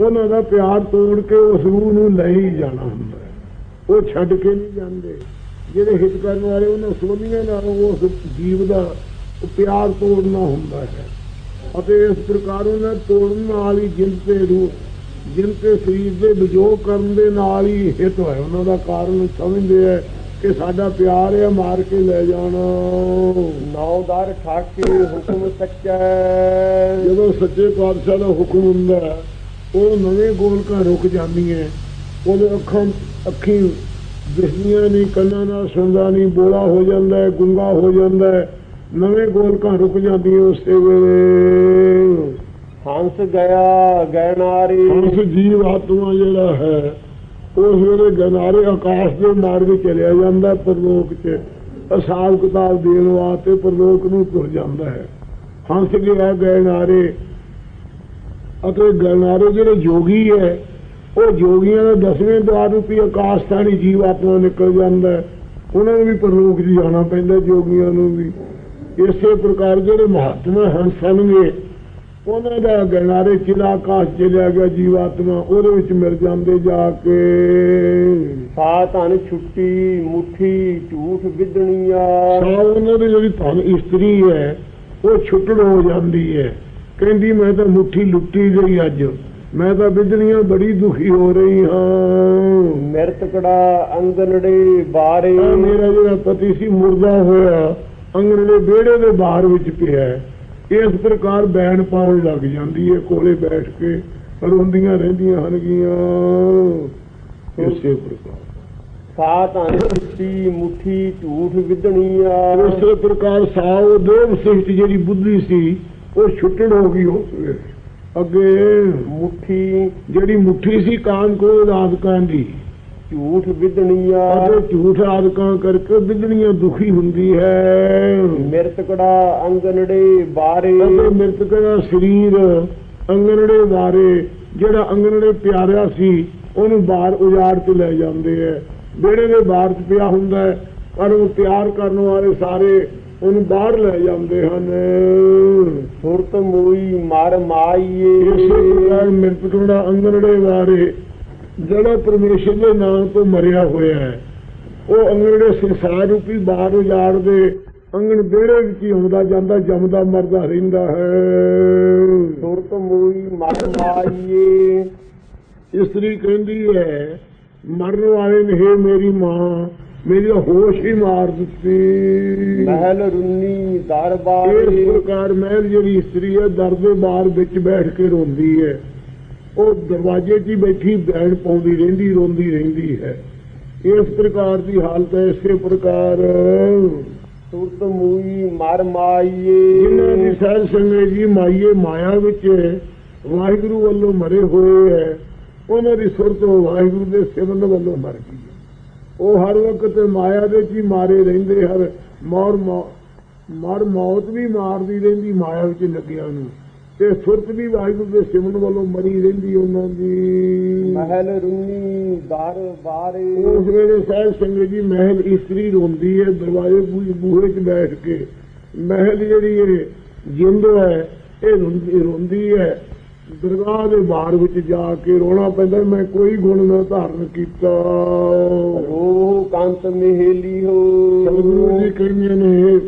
ਉਹਨਾਂ ਦਾ ਪਿਆਰ ਤੋੜ ਕੇ ਉਸ ਰੂਹ ਨੂੰ ਲੈ ਹੀ ਜਾਣਾ ਹੁੰਦਾ ਉਹ ਛੱਡ ਕੇ ਨਹੀਂ ਜਾਂਦੇ। ਜਿਹੜੇ ਹਿਤ ਕਰਨ ਵਾਲੇ ਉਹਨਾਂ ਸੰਬੰਧੀਆਂ ਨਾਲ ਉਸ ਜੀਵ ਦਾ ਉਹ ਪਿਆਰ ਤੋੜਨਾ ਹੁੰਦਾ ਹੈ। ਅਤੇ ਇਸ ਪ੍ਰਕਾਰ ਉਹਨਾਂ ਤੋੜਨ ਨਾਲ ਹੀ ਜਿੰਦ ਤੇ ਰੂਹ ਜਿੰਦ ਤੇ ਸਰੀਰ ਦੇ ਵਿਜੋਗ ਕਰਨ ਦੇ ਨਾਲ ਹੀ ਹਿਤ ਹੋਇਆ ਉਹਨਾਂ ਦਾ ਕਾਰਨ ਸਮਝਦੇ ਹੈ ਕਿ ਸਾਡਾ ਪਿਆਰ ਹੈ ਮਾਰ ਕੇ ਲੈ ਜਾਣਾ। ਨੌ ਦਰ ਠਾਕੇ ਹੁਕਮ ਸੱਚੈ। ਜਦੋਂ ਸੱਚੇ ਪਾਤਸ਼ਾਹ ਦਾ ਹੁਕਮ ਹੁੰਦਾ ਉਹ ਨਵੇਂ ਗੋਲਕਾਂ ਰੁਕ ਜਾਂਦੀਆਂ ਉਹਦੇ ਅੱਖਾਂ ਅੱਖੀਂ ਦਿਸਦੀਆਂ ਨਹੀਂ ਕੰਨਾਂ ਨਾਲ ਸੁਣਦਾ ਨਹੀਂ ਬੋਲਾ ਹੋ ਜਾਂਦਾ ਹੈ ਗੁੰਗਾ ਹੋ ਜਾਂਦਾ ਹੈ। ਨਵੇਂ ਗੋਲਕਾਂ ਰੁਕ ਜਾਂਦੀਆਂ ਉਸੇ ਵੇਲੇ। ਹੰਸ ਗਿਆ ਗੈਨਾਰੀ ਉਸ ਜੀਵ ਆਤਮਾ ਜਿਹੜਾ ਹੈ ਉਸ ਵੇਲੇ ਗਨਾਰੇ ਆਕਾਸ਼ ਦੇ ਮਾਰਗ ਚਲਿਆ ਜਾਂਦਾ ਪਰਲੋਕ 'ਚ। ਹਿਸਾਬ ਕਿਤਾਬ ਦੇਣ ਵਾਸਤੇ ਪਰਲੋਕ ਨੂੰ ਤੁਰ ਜਾਂਦਾ ਹੈ। ਹੰਸ ਗਿਆ ਗਏ ਨਾਰੇ ਅਤੇ ਗਨਾਰੇ ਜਿਹੜੇ ਜੋਗੀ ਹੈ ਉਹ ਜੋਗੀਆਂ ਦਾ ਦਸਵੇਂ ਦਵਾਰ ਰੂਪੀ ਆਕਾਸ਼ ਥਾਣੀ ਜੀਵ ਆਤਮਾ ਨਿਕਲ ਜਾਂਦਾ ਉਹਨਾਂ ਨੂੰ ਵੀ ਪਰਲੋਕ 'ਚ ਜਾਣਾ ਪੈਂਦਾ ਜੋਗੀਆਂ ਨੂੰ ਵੀ। ਇਸੇ ਪ੍ਰਕਾਰ ਜਿਹੜੇ ਮਹਾਤਮਾ ਹਨ ਸਨਗੇ ਉਹਨਾਂ ਦਾ ਗਨਾਰੇ ਚਿਲਾ ਆਕਾਸ਼ ਚਲਿਆ ਗਿਆ ਜੀਵਾਤਮਾ ਉਹਦੇ ਵਿੱਚ ਮਿਲ ਜਾਂਦੇ ਜਾ ਕੇ। ਸਾ ਧਨ ਛੁੱਟੀ ਮੁਠੀ ਝੂਠ ਵਿਦਣੀਆ। ਸਾ ਉਹਨਾਂ ਦੀ ਜਿਹੜੀ ਧਨ ਇਸਤਰੀ ਹੈ ਉਹ ਛੁੱਟੜ ਹੋ ਜਾਂਦੀ ਹੈ। ਕਹਿੰਦੀ ਮੈਂ ਤਾਂ ਮੁੱਠੀ ਲੁੱਟੀ ਗਈ ਅੱਜ। ਮੈਂ ਤਾਂ ਬਿਜਲੀਆਂ ਬੜੀ ਦੁਖੀ ਹੋ ਰਹੀ ਹਾਂ। ਮਿਰਤਕੜਾ ਅੰਗਨੜੇ ਬਾਰੇ। ਮੇਰਾ ਜਿਹੜਾ ਪਤੀ ਸੀ ਮੁਰਦਾ ਹੋਇਆ। ਅੰਗਣੇ ਦੇ ਵਿਹੜੇ ਦੇ ਬਾਹਰ ਵਿੱਚ ਪਿਆ ਹੈ। ਇਸ ਪ੍ਰਕਾਰ ਬੈਣ ਪਾਉਣ ਲੱਗ ਜਾਂਦੀ ਹੈ ਕੋਲੇ ਬੈਠ ਕੇ ਰੋਂਦੀਆਂ ਰਹਿੰਦੀਆਂ ਹਨਗੀਆਂ ਇਸੇ ਪ੍ਰਕਾਰ ਸਾ ਧਨ ਛੁੱਟੀ ਮੁਠੀ ਝੂਠ ਵਿਦਣੀਆ ਉਸੇ ਪ੍ਰਕਾਰ ਸਾਉ ਦੇ ਵਿਸ਼ਿਸ਼ਟ ਜਿਹੜੀ ਬੁੱਧੀ ਸੀ ਉਹ ਛੁੱਟਣ ਹੋ ਗਈ ਉਸ ਵੇਲੇ। ਅੱਗੇ ਮੁਠੀ ਜਿਹੜੀ ਮੁੱਠੀ ਸੀ ਕਾਮ ਕੋ ਆਦਕਾਂ ਦੀ। ਝੂਠ ਵਿਦਣੀਆ। ਅਤੇ ਝੂਠ ਆਦਕਾਂ ਕਰਕੇ ਬਿਜਲੀਆਂ ਦੁਖੀ ਹੁੰਦੀ ਹੈ। ਮਿਰਤਕੜਾ ਅੰਗਨੜੇ ਬਾਰੇ। ਅਤੇ ਮ੍ਰਿਤਕ ਦਾ ਸਰੀਰ ਅੰਗਨੜੇ ਬਾਰੇ ਜਿਹੜਾ ਅੰਗਨੜੇ ਪਿਆਰਿਆ ਸੀ ਉਹਨੂੰ ਬਾਹਰ ਉਜਾੜ ਕੇ ਲੈ ਜਾਂਦੇ ਐ। ਵਿਹੜੇ ਦੇ ਬਾਹਰ ਚ ਪਿਆ ਹੁੰਦਾ ਪਰ ਉਹ ਪਿਆਰ ਕਰਨ ਵਾਲੇ ਸਾਰੇ ਉਹਨੂੰ ਬਾਹਰ ਲੈ ਜਾਂਦੇ ਹਨ। ਸੁਰਤ ਮੋਈ ਮਰ ਇਸੇ ਮਾਈਏ ਪ੍ਰਕਾਰ ਮ੍ਰਿਤਕ ਦਾ ਅੰਗਨੜੇ ਬਾਰੇ ਜਿਹੜਾ ਪਰਮੇਸ਼ਰ ਦੇ ਨਾਮ ਤੋਂ ਮਰਿਆ ਹੋਇਆ ਹੈ ਉਹ ਅੰਗਨੜੇ ਸੰਸਾਰ ਰੂਪੀ ਬਾਹਰ ਉਜਾੜ ਦੇ ਅੰਗਣ ਵਿਹੜੇ ਵਿੱਚ ਹੀ ਆਉਂਦਾ ਜਾਂਦਾ ਜੰਮਦਾ ਮਰਦਾ ਰਹਿੰਦਾ ਹੈ। ਸੁਰਤ ਮੋਈ ਮਰ ਮਾਈਏ। ਇਸਤਰੀ ਕਹਿੰਦੀ ਹੈ ਮਰਨ ਵਾਲੇ ਨੇ "ਹੇ ਮੇਰੀ ਮਾਂ ਮੇਰੀ ਹੋਸ਼ ਹੀ ਮਾਰ ਦਿੱਤੀ। ਮਹਿਲ ਰੁੰਨੀ ਇਸ ਦਰਬਾਰੇ ਪ੍ਰਕਾਰ ਮਹਿਲ ਜਿਹੜੀ ਇਸਤਰੀ ਹੈ ਦਰ ਦੇ ਬਾਹਰ ਵਿੱਚ ਬੈਠ ਕੇ ਰੋਂਦੀ ਹੈ। ਉਹ ਦਰਵਾਜ਼ੇ 'ਚ ਬੈਠੀ ਬੈਣ ਪਾਉਂਦੀ ਰਹਿੰਦੀ ਰੋਂਦੀ ਰਹਿੰਦੀ ਹੈ। ਇਸ ਪ੍ਰਕਾਰ ਦੀ ਹਾਲਤ ਹੈ ਇਸੇ ਪ੍ਰਕਾਰ। ਸੁਰਤ ਮੋਈ ਮਰ ਜਿਨ੍ਹਾਂ ਦੀ ਮਾਈਏ ਸਾਧ ਸੰਗਤ ਜੀ ਮਾਈਏ ਮਾਇਆ ਵਿੱਚ ਵਾਹਿਗੁਰੂ ਵੱਲੋਂ ਮਰੇ ਹੋਏ ਹੈ ਉਹਨਾਂ ਦੀ ਸੁਰਤ ਵਾਹਿਗੁਰੂ ਦੇ ਸਿਮਰਨ ਵੱਲੋਂ ਮਰ ਗਈ। ਉਹ ਹਰ ਵਕਤ ਮਾਇਆ ਦੇ ਚ ਹੀ ਮਾਰੇ ਰਹਿੰਦੇ ਹਰ ਮੌਰ ਮਰ ਮੌਤ ਵੀ ਮਾਰਦੀ ਰਹਿੰਦੀ ਮਾਇਆ ਵਿੱਚ ਲੱਗਿਆ ਨੂੰ। ਤੇ ਸੁਰਤ ਵੀ ਵਾਹਿਗੁਰੂ ਦੇ ਸਿਮਰਨ ਵੱਲੋਂ ਮਰੀ ਰਹਿੰਦੀ ਉਹਨਾਂ ਦੀ। ਮਹਿਲ ਰੁੰਨੀ ਦਰਬਾਰੇ ਉਸ ਵੇਲੇ ਸਾਧ ਸੰਗਤ ਜੀ ਮਹਿਲ ਇਸਤਰੀ ਰੋਂਦੀ ਹੈ ਦਰਵਾਜ਼ੇ ਬੂਹੇ- ਬੂਹੇ 'ਚ ਬੈਠ ਕੇ। ਮਹਿਲ ਜਿਹੜੀ ਇਹ ਜਿੰਦ ਹੈ ਇਹ ਰੋਂਦੀ ਹੈ। ਦਰਗਾਹ ਦੇ ਬਾਹਰ ਵਿੱਚ ਜਾ ਕੇ ਰੋਣਾ ਪੈਂਦਾ ਮੈਂ ਕੋਈ ਗੁਣ ਨਾ ਧਾਰਨ ਕੀਤਾ। ਰੋਹ ਕੰਤ ਮਿਹਲੀ ਹੋ। ਸਤਿਗੁਰੂ ਜੀ ਕਹਿੰਦੇ ਨੇ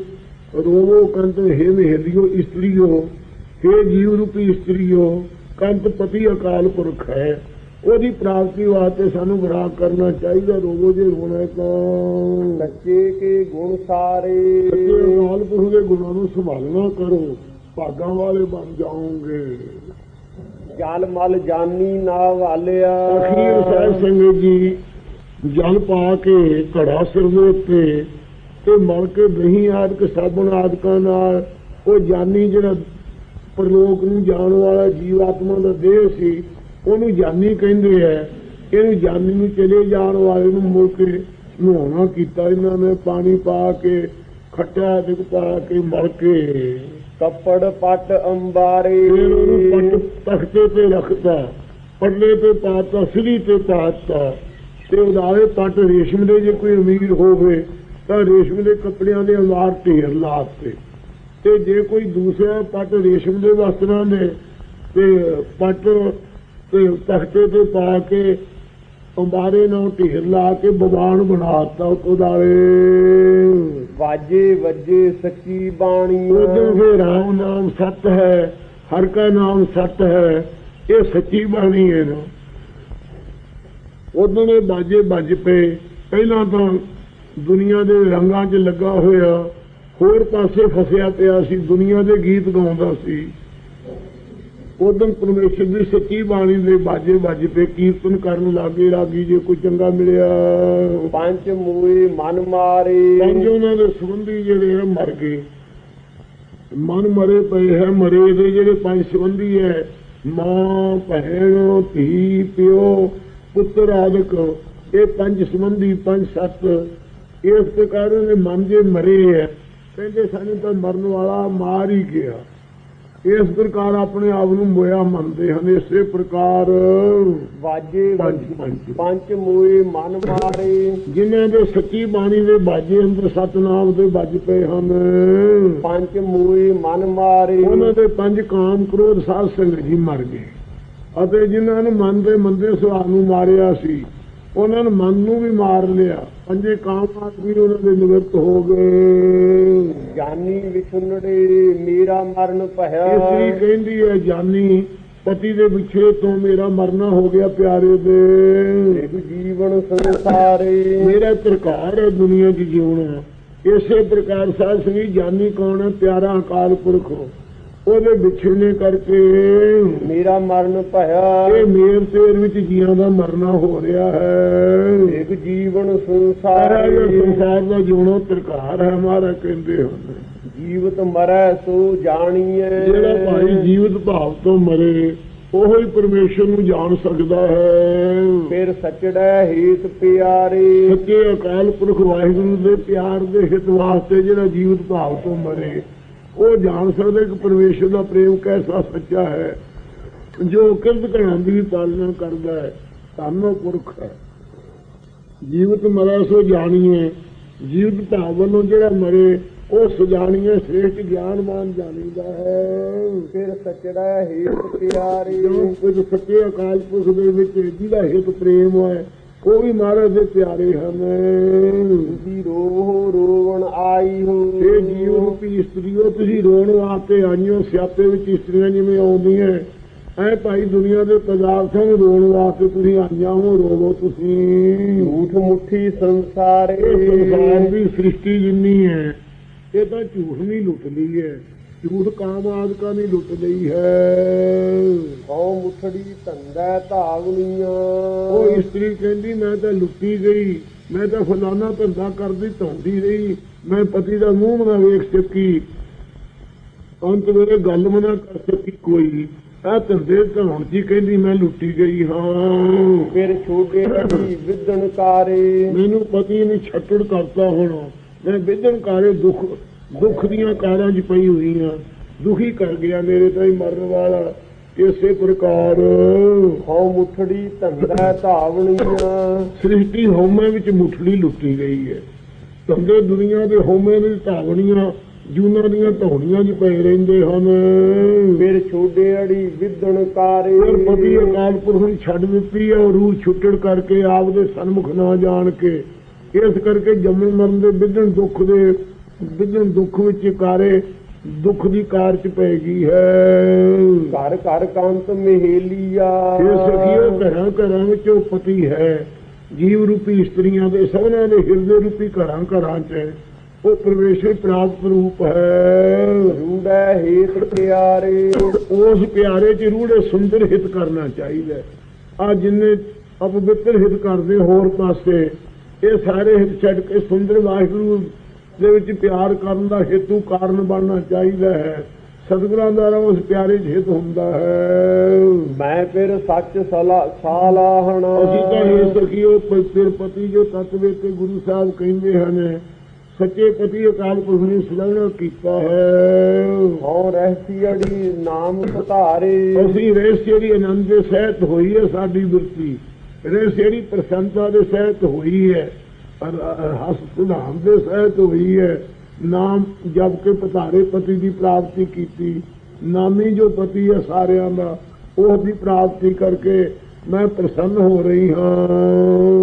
ਰੋਵੋ ਕੰਤ ਹੈ ਮਹਿਲਿਓ ਇਸਤਰੀਓ हे ਜੀਵ ਰੂਪੀ ਇਸਤਰੀਓ ਕੰਤ ਪਤੀ ਅਕਾਲ ਪੁਰਖ ਹੈ। ਉਹਦੀ ਪ੍ਰਾਪਤੀ ਵਾਸਤੇ ਸਾਨੂੰ ਵਿਰਾਗ ਕਰਨਾ ਚਾਹੀਦਾ ਰੋਵੋ ਜੇ ਰੋਣਾ ਹੈ ਤਾਂ। ਸੱਚੇ ਕੇ ਗੁਣ ਸਾਰੇ। ਸੱਚੇ ਅਕਾਲ ਪੁਰਖ ਦੇ ਗੁਣਾਂ ਨੂੰ ਸੰਭਾਲਣਾ ਕਰੋ ਭਾਗਾਂ ਵਾਲੇ ਬਣ ਜਾਓਗੇ। ਜਲ ਮਲ ਜਾਨੀ ਨਾ ਵਾਲਿਆ। ਅਖੀਰ ਸਾਹਿਬ ਸੰਗਤ ਜੀ ਜਲ ਪਾ ਕੇ ਘੜਾ ਸਿਰ ਦੇ ਉੱਤੇ ਤੇ ਮਲ ਕੇ ਦਹੀਂ ਆਦਿਕ ਸਾਬਣ ਆਦਿਕਾਂ ਨਾਲ ਉਹ ਜਾਨੀ ਜਿਹੜਾ ਪਰਲੋਕ ਨੂੰ ਜਾਣ ਵਾਲਾ ਜੀਵ ਆਤਮਾ ਦਾ ਦੇਹ ਸੀ ਉਹਨੂੰ ਜਾਨੀ ਕਹਿੰਦੇ ਐ ਇਹਨੂੰ ਜਾਨੀ ਨੂੰ ਚਲੇ ਜਾਣ ਵਾਲੇ ਨੂੰ ਮੁੜ ਕੇ ਨਹਾਉਣਾ ਕੀਤਾ ਇਹਨਾਂ ਨੇ ਪਾਣੀ ਪਾ ਕੇ ਖੱਟਾ ਆਦਿਕ ਪਾ ਕੇ ਮਲ ਕੇ। ਕੱਪੜ ਪਟ ਅੰਬਾਰੇ। ਉਹਨੂੰ ਪੱਟ ਤਖਤੇ ਤੇ ਰੱਖਤਾ ਪੱਲੇ ਤੇ ਪਾਤਾ ਸਿਰੀ ਤੇ ਪਾਤਾ। ਤੇ ਉਦਾਰੇ ਪੱਟ ਰੇਸ਼ਮ ਦੇ ਜੇ ਕੋਈ ਅਮੀਰ ਹੋਵੇ ਤਾਂ ਰੇਸ਼ਮ ਦੇ ਕੱਪੜਿਆਂ ਦੇ ਅਲਾਰ ਢੇਰ ਲਾਤੇ ਤੇ ਜੇ ਕੋਈ ਦੂਸਰਾ ਪੱਟ ਰੇਸ਼ਮ ਦੇ ਵਸਤਰਾਂ ਦੇ ਤੇ ਪੱਟ ਤੇ ਤਖਤੇ ਤੇ ਪਾ ਕੇ ਅੰਬਾਰੇ ਨਾਲ ਢੇਰ ਲਾ ਕੇ ਬਵਾਨ ਬਣਾਤਾ ਉਦਾਰੇ ਵਾਜੇ ਵੱਜੇ ਸੱਚੀ ਬਾਣੀ ਉਦੋਂ ਫਿਰ ਰਾਮ ਨਾਮ ਸਤ ਹੈ ਹਰ ਕਾ ਨਾਮ ਸਤ ਹੈ ਇਹ ਸੱਚੀ ਬਾਣੀ ਹੈ ਨਾ। ਉਦੋਂ ਦੇ ਬਾਜੇ ਵੱਜ ਪਏ ਪਹਿਲਾਂ ਤਾਂ ਦੁਨੀਆ ਦੇ ਰੰਗਾਂ 'ਚ ਲੱਗਾ ਹੋਇਆ ਹੋਰ ਪਾਸੇ ਫਸਿਆ ਪਿਆ ਸੀ ਦੁਨੀਆ ਦੇ ਗੀਤ ਗਾਉਂਦਾ ਸੀ। ਉਦੋਂ ਪਰਮੇਸ਼ਰ ਦੀ ਸੱਚੀ ਬਾਣੀ ਦੇ ਬਾਜੇ ਵੱਜ ਪਏ ਕੀਰਤਨ ਕਰਨ ਲੱਗੇ ਰਾਗੀ ਜੇ ਕੋਈ ਚੰਗਾ ਮਿਲਿਆ। ਪੰਜ ਮੂਏ ਮਨ ਮਾਰੇ। ਪੰਜ ਉਹਨਾਂ ਦੇ ਸੰਬੰਧੀ ਜਿਹੜੇ ਆ ਮਰ ਗਏ। ਮਨ ਮਰੇ ਪਏ ਹੈ ਮਰੇ ਦੇ ਜਿਹੜੇ ਪੰਜ ਸੰਬੰਧੀ ਹੈ ਮਾਂ ਭੈਣ ਧੀ ਪਿਓ ਪੁੱਤਰ ਆਦਿਕ ਇਹ ਪੰਜ ਸੰਬੰਧੀ ਪੰਜ ਸੱਤ ਇਸ ਪ੍ਰਕਾਰ ਦੇ ਮਨ ਜੇ ਮਰੇ ਹੈ। ਕਹਿੰਦੇ ਸਾਨੂੰ ਤਾਂ ਮਰਨ ਵਾਲਾ ਮਾਰ ਹੀ ਗਿਆ। ਇਸ ਪ੍ਰਕਾਰ ਆਪਣੇ ਆਪ ਨੂੰ ਮੋਇਆ ਮੰਨਦੇ ਹਨ। ਇਸੇ ਪ੍ਰਕਾਰ ਪੰਜ ਪੰਜ। ਮੂਏ ਮਨ ਮਾਰੇ। ਜਿਨ੍ਹਾਂ ਦੇ ਸੱਚੀ ਬਾਣੀ ਦੇ ਬਾਜੇ ਅੰਦਰ ਸਤਨਾਮ ਦੇ ਵੱਜ ਪਏ ਹਨ। ਪੰਜ ਮੂਏ ਮਨ ਮਾਰੇ। ਉਹਨਾਂ ਦੇ ਪੰਜ ਕਾਮ ਕ੍ਰੋਧ ਸਾਧ ਸੰਗਤ ਜੀ ਮਰ ਗਏ। ਅਤੇ ਜਿਨ੍ਹਾਂ ਨੇ ਮਨ ਦੇ ਮੰਦੇ ਸੁਭਾਅ ਨੂੰ ਮਾਰਿਆ ਸੀ ਉਹਨਾਂ ਨੇ ਮਨ ਨੂੰ ਵੀ ਮਾਰ ਲਿਆ। ਪੰਜੇ ਕਾਮ ਆਦਿ ਵੀ ਉਹਨਾਂ ਦੇ ਨਿਵਰਤ ਹੋ ਗਏ। ਜਾਨੀ ਵਿਛੁੰਨੜੇ ਮੇਰਾ ਮਰਨ ਭਇਆ। ਇਸਰੀ ਕਹਿੰਦੀ ਹੈ ਜਾਨੀ ਪਤੀ ਦੇ ਵਿਛੇ ਤੋਂ ਮੇਰਾ ਮਰਨਾ ਹੋ ਗਿਆ ਪਿਆਰੇ ਦੇ। ਜੀਵਨ ਸੰਸਾਰੇ। ਮੇਰਾ ਪ੍ਰਕਾਰ ਹੈ ਦੁਨੀਆ 'ਚ ਜਿਉਣਾ। ਇਸੇ ਪ੍ਰਕਾਰ ਸਾਧ ਸੰਗੀ ਜਾਨੀ ਕੌਣ ਹੈ? ਪਿਆਰਾ ਅਕਾਲ ਪੁਰਖ ਉਹਦੇ ਵਿਛੜਨੇ ਕਰਕੇ ਮੇਰਾ ਮਰਨ ਭਇਆ। ਇਹ ਮੇਰ ਤੇਰ ਵਿੱਚ ਜੀਆਂ ਦਾ ਮਰਨਾ ਹੋ ਰਿਹਾ ਹੈ। ਇੱਕ ਜੀਵਨ ਸੰਸਾਰੇ ਸੰਸਾਰ ਦਾ ਜਿਉਣਾ ਪ੍ਰਕਾਰ ਹੈ ਹਮਾਰਾ ਕਹਿੰਦੇ ਹਨ। ਜੀਵਤ ਮਰੈ ਸੋ ਜਾਣੀਐ। ਜਿਹੜਾ ਭਾਈ ਜੀਵਤ ਭਾਵ ਤੋਂ ਮਰੇ ਉਹ ਹੀ ਪਰਮੇਸ਼ਰ ਨੂੰ ਜਾਣ ਸਕਦਾ ਹੈ। ਫਿਰ ਸਚੜੈ ਹੇਤ ਪਿਆਰੇ। ਸੱਚੇ ਅਕਾਲ ਪੁਰਖ ਵਾਹਿਗੁਰੂ ਦੇ ਪਿਆਰ ਦੇ ਹਿਤ ਵਾਸਤੇ ਜਿਹੜਾ ਜੀਵਤ ਭਾਵ ਤੋਂ ਮਰੇ ਉਹ ਜਾਣ ਸਕਦਾ ਕਿ ਪਰਮੇਸ਼ਰ ਦਾ ਪ੍ਰੇਮ ਕੈਸਾ ਸੱਚਾ ਹੈ? ਜੋ ਕਿਰਤ ਘਰਾਂ ਦੀ ਪਾਲਣਾ ਕਰਦਾ ਹੈ ਧੰਨੋ ਪੁਰਖ ਹੈ। ਜੀਵਤ ਮਰੈ ਸੋ ਜਾਣੀਏ ਜੀਵਤ ਭਾਵ ਵੱਲੋਂ ਜਿਹੜਾ ਮਰੇ ਉਹ ਸੁਜਾਣੀਏ ਸ੍ਰੇਸ਼ਟ ਗਿਆਨਵਾਨ ਜਾਣੀਦਾ ਹੈ। ਫਿਰ ਸਚੜੈ ਹੇਤ ਪਿਆਰੇ। ਜੋ ਕੁਝ ਸੱਚੇ ਅਕਾਲ ਪੁਰਖ ਦੇ ਵਿੱਚ ਜਿਹਦਾ ਹਿਤ ਪ੍ਰੇਮ ਹੈ ਉਹ ਵੀ ਮਹਾਰਾਜ ਦੇ ਪਿਆਰੇ ਹਨ। ਤੁਸੀਂ ਰੋਹ ਰੋਵਣ ਆਈ ਹੋ। ਇਹ ਜੀਵ ਰੂਪੀ ਇਸਤਰੀਓ ਤੁਸੀਂ ਰੋਣ ਵਾਸਤੇ ਆਈਓ ਸਿਆਪੇ ਵਿੱਚ ਇਸਤਰੀਆਂ ਜਿਵੇਂ ਆਉਂਦੀਆਂ। ਐ ਭਾਈ ਦੁਨੀਆ ਦੇ ਪਦਾਰਥਾਂ ਨੂੰ ਰੋਣ ਵਾਸਤੇ ਤੁਸੀਂ ਆਈਆਂ ਹੋ ਰੋਵੋ ਤੁਸੀਂ। ਝੂਠ ਮੁੱਠੀ ਸੰਸਾਰੇ। ਇਹ ਸੰਸਾਰ ਦੀ ਸ੍ਰਿਸ਼ਟੀ ਜਿੰਨੀ ਹੈ ਇਹ ਤਾਂ ਝੂਠ ਨਹੀਂ ਲੁੱਟ ਲਈ ਹੈ। ਝੂਠ ਕਾਮ ਆਦਿਕਾਂ ਨੇ ਲੁੱਟ ਲਈ ਹੈ। ਕਉ ਮੁੱਠੜੀ ਧੰਦਾ ਧਾਵਨੀਆਂ। ਉਹ ਇਸਤਰੀ ਕਹਿੰਦੀ ਮੈਂ ਤਾਂ ਲੁੱਟੀ ਗਈ ਮੈਂ ਤਾਂ ਫਲਾਨਾ ਧੰਦਾ ਕਰਦੀ ਧੌਂਦੀ ਰਹੀ ਮੈਂ ਪਤੀ ਦਾ ਮੂੰਹ ਨਾ ਵੇਖ ਸਕੀ। ਅੰਤ ਵੇਲੇ ਗੱਲ ਮਨਾ ਕਰ ਸਕੀ ਕੋਈ। ਆ ਧੰਦੇ ਧੌਣ ਜੀ ਕਹਿੰਦੀ ਮੈਂ ਲੁੱਟੀ ਗਈ ਹਾਂ। ਫਿਰ ਛੋਟੇ ਅੜੀ ਵਿਦਨ ਕਾਰੇ। ਮੈਨੂੰ ਪਤੀ ਨੇ ਛੱਟੜ ਕਰਤਾ ਹੁਣ। ਮੈਂ ਵਿਦਨ ਕਾਰੇ ਦੁੱਖ ਦੁੱਖ ਦੀਆਂ ਕਾਰਾਂ 'ਚ ਪਈ ਹੋਈ ਹਾਂ ਦੁਖੀ ਕਰ ਗਿਆ ਮੇਰੇ ਤਾਂ ਹੀ ਮਰਨ ਵਾਲਾ। ਇਸੇ ਪ੍ਰਕਾਰ ਕਉ ਮੁੱਠੜੀ ਧੰਦਾ ਧਾਵਨੀਆਂ ਸ੍ਰਿਸ਼ਟੀ ਹਉਮੈ ਵਿੱਚ ਮੁੱਠੜੀ ਲੁੱਟੀ ਗਈ ਹੈ। ਧੰਦੇ ਦੁਨੀਆ ਦੇ ਹਉਮੈ ਦੀ ਧਾਵਣੀਆਂ ਜੂਨਾਂ ਦੀਆਂ ਧੌਣੀਆਂ 'ਚ ਪਏ ਰਹਿੰਦੇ ਹਨ। ਫਿਰ ਛੋਡੇ ਅੜੀ ਵਿਦਣ ਕਾਰੇ। ਫਿਰ ਪਤੀ ਅਕਾਲ ਪੁਰਖ ਨੂੰ ਛੱਡ ਦਿੱਤੀ ਹੈ ਉਹ ਰੂਹ ਛੁੱਟੜ ਕਰਕੇ ਆਪ ਦੇ ਸਨਮੁਖ ਨਾ ਜਾਣ ਕੇ। ਇਸ ਕਰਕੇ ਜੰਮਣ ਮਰਨ ਦੇ ਵਿਧਣ ਦੁੱਖ ਦੇ ਵਿਧਣ ਦੁੱਖ ਵਿੱਚ ਕਾਰੇ ਦੁੱਖ ਦੀ ਕਾਰ ਚ ਪੈ ਗਈ ਹੈ। ਘਰ ਘਰ ਕੰਤ ਮਹਿਲੀਆ। ਇਹ ਸਖੀਓ ਘਰਾਂ ਘਰਾਂ ਵਿੱਚ ਉਹ ਪਤੀ ਹੈ। ਜੀਵ ਰੂਪੀ ਇਸਤਰੀਆਂ ਦੇ ਸਭਨਾਂ ਦੇ ਹਿਰਦੇ ਰੂਪੀ ਘਰਾਂ ਘਰਾਂ ਚ। ਉਹ ਪ੍ਰਵੇਸ਼ਰ ਪ੍ਰਾਪਤ ਰੂਪ ਹੈ। ਰੂੜੈ ਹੇਤ ਪਿਆਰੇ। ਉਸ ਪਿਆਰੇ ਚ ਰੂੜੇ ਸੁੰਦਰ ਹਿਤ ਕਰਨਾ ਚਾਹੀਦਾ ਆ ਜਿੰਨੇ ਅਪਵਿੱਤਰ ਹਿਤ ਕਰਦੇ ਹੋਰ ਪਾਸੇ ਇਹ ਸਾਰੇ ਹਿਤ ਛੱਡ ਕੇ ਸੁੰਦਰ ਵਾਹਿਗੁਰੂ ਦੇ ਵਿੱਚ ਪਿਆਰ ਕਰਨ ਦਾ ਹੇਤੂ ਕਾਰਨ ਬਣਨਾ ਚਾਹੀਦਾ ਹੈ। ਸਤਿਗੁਰਾਂ ਦਾ ਉਸ ਪਿਆਰੇ ਹਿਤ ਹੁੰਦਾ ਹੈ। ਮੈਂ ਫਿਰ ਸੱਚ ਸਲਾ ਸਾਲਾਹਣਾ ਅਸੀਂ ਤਾਂ ਇਹ ਸਖੀਓ ਪਵਿੱਤਰ ਪਤੀ ਜੋ ਤਤਵੇ ਤੇ ਗੁਰੂ ਸਾਹਿਬ ਕਹਿੰਦੇ ਹਨ ਸੱਚੇ ਪਤੀ ਅਕਾਲ ਪੁਰਖ ਨੇ ਸੁਲਗਣਾ ਕੀਤਾ ਹੈ। ਹਉ ਰਹਿਸੀ ਅੜੀ ਨਾਮ ਸੁਧਾਰੇ ਅਸੀਂ ਰਹੇਸੇਰੀ ਆਨੰਦ ਦੇ ਸਹਿਤ ਹੋਈ ਹੈ ਸਾਡੀ ਬਿਰਤੀ ਰਹੇਸੇਰੀ ਪ੍ਰਸੰਨਤਾ ਦੇ ਸਹਿਤ ਹੋਈ ਹੈ। ਔਰ ਹਸ ਸੁਧਾਮ ਦੇ ਸਹਿਤ ਹੋਈ ਹੈ। ਨਾਮ ਜਪ ਕੇ ਪਧਾਰੇ ਪਤੀ ਦੀ ਪ੍ਰਾਪਤੀ ਕੀਤੀ। ਨਾਮੀ ਜੋ ਪਤੀ ਹੈ ਸਾਰਿਆਂ ਦਾ ਉਹ ਦੀ ਪ੍ਰਾਪਤੀ ਕਰਕੇ ਮੈਂ ਪ੍ਰਸੰਨ ਹੋ ਰਹੀ ਹਾਂ।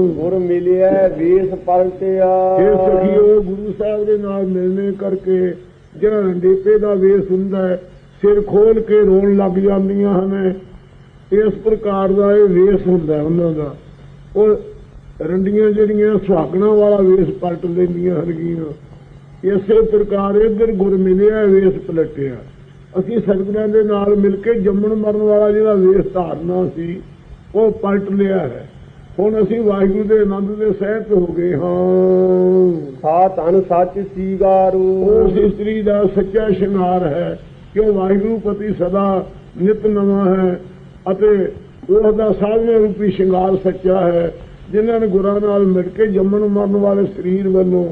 ਗੁਰ ਮਿਲਿਆ ਵੇਸ ਪਲਟਿਆ। ਇਹ ਸਖੀਓ ਗੁਰੂ ਸਾਹਿਬ ਦੇ ਨਾਲ ਮਿਲਣੇ ਕਰਕੇ ਜਿਹੜਾ ਰੰਡੇਪੇ ਦਾ ਵੇਸ ਹੁੰਦਾ ਹੈ ਸਿਰ ਖੋਲ ਕੇ ਰੋਣ ਲੱਗ ਜਾਂਦੀਆਂ ਹਨ। ਇਸ ਪ੍ਰਕਾਰ ਦਾ ਇਹ ਵੇਸ ਹੁੰਦਾ ਉਹਨਾਂ ਦਾ। ਉਹ ਰੰਡੀਆਂ ਜਿਹੜੀਆਂ ਸੁਹਾਗਣਾ ਵਾਲਾ ਵੇਸ ਪਲਟ ਲੈਂਦੀਆਂ ਹਰਗੀਆਂ ਇਸੇ ਪ੍ਰਕਾਰ ਇਧਰ ਗੁਰ ਮਿਲਿਆ ਵੇਸ ਪਲਟਿਆ। ਅਸੀਂ ਸਤਿਗੁਰਾਂ ਦੇ ਨਾਲ ਮਿਲ ਕੇ ਜੰਮਣ ਮਰਨ ਵਾਲਾ ਜਿਹੜਾ ਵੇਸ ਧਾਰਨਾ ਸੀ ਉਹ ਪਲਟ ਲਿਆ ਹੈ। ਹੁਣ ਅਸੀਂ ਵਾਹਿਗੁਰੂ ਦੇ ਆਨੰਦ ਦੇ ਸਹਿਤ ਹੋ ਗਏ ਹਾਂ। ਸਾ ਤਨ ਸੱਚ ਸੀਗਾਰੂ। ਉਸ ਇਸਤਰੀ ਦਾ ਸੱਚਾ ਸ਼ਿੰਗਾਰ ਹੈ ਕਿ ਉਹ ਵਾਹਿਗੁਰੂ ਪਤੀ ਸਦਾ ਨਿਤ ਨਵਾਂ ਹੈ ਅਤੇ ਉਹ ਦਾ ਸਾਧਨਾ ਰੂਪੀ ਸ਼ਿੰਗਾਰ ਸੱਚਾ ਹੈ। ਜਿਨ੍ਹਾਂ ਨੇ ਗੁਰਾਂ ਨਾਲ ਮਿਲ ਕੇ ਜੰਮਣ ਮਰਨ ਵਾਲੇ ਸਰੀਰ ਵੱਲੋਂ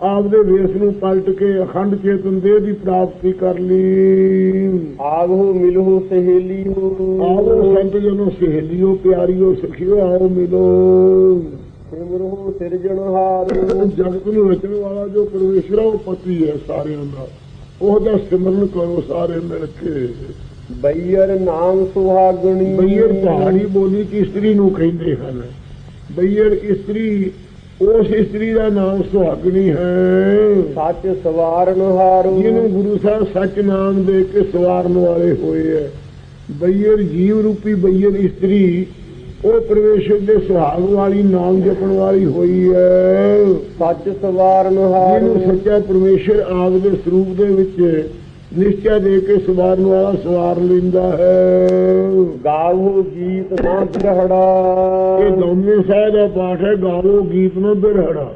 ਆਪ ਦੇ ਵੇਸ ਨੂੰ ਪਲਟ ਕੇ ਅਖੰਡ ਚੇਤਨ ਦੇਹ ਦੀ ਪ੍ਰਾਪਤੀ ਕਰ ਲਈ। ਆਗੋ ਮਿਲੋ ਸਹੇਲੀਓ। ਆਓ ਸੰਤ ਜਨੋ ਸਹੇਲਿਓ ਪਿਆਰਿਓ ਸਖਿਓ ਆਓ ਮਿਲੋ। ਸਿਮਰੋ ਸਿਰਜਣਹਾਰ ਜਗਤ ਨੂੰ ਰਚਣ ਵਾਲਾ ਜੋ ਪਰਮੇਸ਼ਰ ਉਹ ਪਤੀ ਹੈ ਸਾਰਿਆਂ ਦਾ। ਉਹਦਾ ਸਿਮਰਨ ਕਰੋ ਸਾਰੇ ਮਿਲ ਕੇ। ਬਈਰ ਨਾਮ ਸੁਹਾਗਣੀ। ਬਈਰ ਪਹਾੜੀ ਬੋਲੀ ਚ ਇਸਤਰੀ ਨੂੰ ਕਹਿੰਦੇ ਹਨ। ਬਈਰ ਇਸਤਰੀ ਉਸ ਇਸਤਰੀ ਦਾ ਨਾਮ ਸੁਹਾਗਣੀ ਹੈ। ਸੱਚ ਸਵਾਰਨਹਾਰ ਜਿਹਨੂੰ ਗੁਰੂ ਸਾਹਿਬ ਸੱਚ ਨਾਮ ਦੇ ਕੇ ਸਵਾਰਨ ਵਾਲੇ ਹੋਏ ਹੈ। ਬਈਰ ਜੀਵ ਰੂਪੀ ਬਈਰ ਇਸਤਰੀ ਉਹ ਪਰਮੇਸ਼ਰ ਦੇ ਸੁਹਾਗ ਵਾਲੀ ਨਾਮ ਜਪਣ ਵਾਲੀ ਹੋਈ ਹੈ। ਸੱਚ ਸਵਾਰਨਹਾਰ ਜਿਹਨੂੰ ਸੱਚਾ ਪਰਮੇਸ਼ਰ ਆਪ ਦੇ ਸਰੂਪ ਦੇ ਵਿੱਚ ਨਿਸ਼ਚੈ ਦੇ ਕੇ ਸਵਾਰਨ ਵਾਲਾ ਸਵਾਰ ਲੈਂਦਾ ਹੈ। ਗਾਵੋ ਗੀਤ ਨਾ ਇਹ ਬਿਰਹੜਾ ਦੌਨੇ ਸਾਹਿਬ ਦਾ ਪਾਠ ਹੈ ਗਾਵੋ ਗੀਤ ਨਾ ਬਿਰਹੜਾ।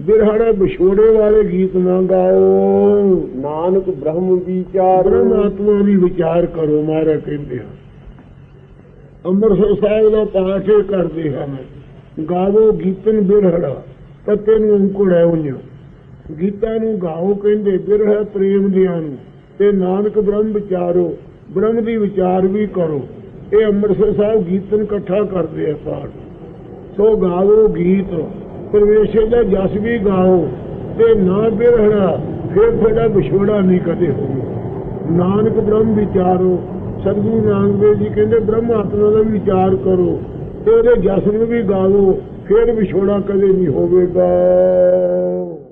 ਬਿਰਹੜਾ ਵਿਛੋੜੇ ਵਾਲੇ ਗੀਤ ਨਾ ਗਾਓ। ਨਾਨਕ ਬ੍ਰਹਮ ਵਿਚਾਰ। ਬ੍ਰਹਮ ਆਤਮਾ ਦੀ ਵਿਚਾਰ ਕਰੋ ਮਾਰਾ ਕਹਿੰਦੇ ਹਨ ਅੰਮ੍ਰਿਤਸਰ ਸਾਹਿਬ ਦਾ ਪਾਠ ਇਹ ਕਰਦੇ ਹਨ ਗਾਵੋ ਗੀਤਨ ਬਿਰਹੜਾ ਪੱਤੇ ਨੂੰ ਅੰਕੁੜ ਹੈ ਉੰਜ। ਗੀਤਾਂ ਨੂੰ ਗਾਓ ਕਹਿੰਦੇ ਬਿਰਹ ਪ੍ਰੇਮ ਦਿਆਂ ਨੂੰ ਤੇ ਨਾਨਕ ਬ੍ਰਹਮ ਵਿਚਾਰੋ ਬ੍ਰਹਮ ਦੀ ਵਿਚਾਰ ਵੀ ਕਰੋ। ਇਹ ਅੰਮ੍ਰਿਤਸਰ ਸਾਹਿਬ ਗੀਤਨ ਇਕੱਠਾ ਕਰਦੇ ਆ ਪਾਠ। ਸੋ ਗਾਵੋ ਗੀਤ, ਪਰਮੇਸ਼ਰ ਦਾ ਜਸ ਵੀ ਗਾਓ, ਤੇ ਨਾ ਬਿਰਹੜਾ ਫਿਰ ਤੁਹਾਡਾ ਵਿਛੋੜਾ ਨਹੀਂ ਕਦੇ ਹੋਊ ਨਾਨਕ ਬ੍ਰਹਮ ਵਿਚਾਰੋ, ਸਤਿਗੁਰੂ ਨਾਨਕ ਦੇਵ ਜੀ ਕਹਿੰਦੇ ਬ੍ਰਹਮ ਆਤਮਾ ਦਾ ਵਿਚਾਰ ਕਰੋ, ਤੇ ਉਹਦੇ ਜਸ ਨੂੰ ਵੀ ਗਾਵੋ, ਫਿਰ ਵਿਛੋੜਾ ਕਦੇ ਨਹੀਂ ਹੋਵੇਗਾ।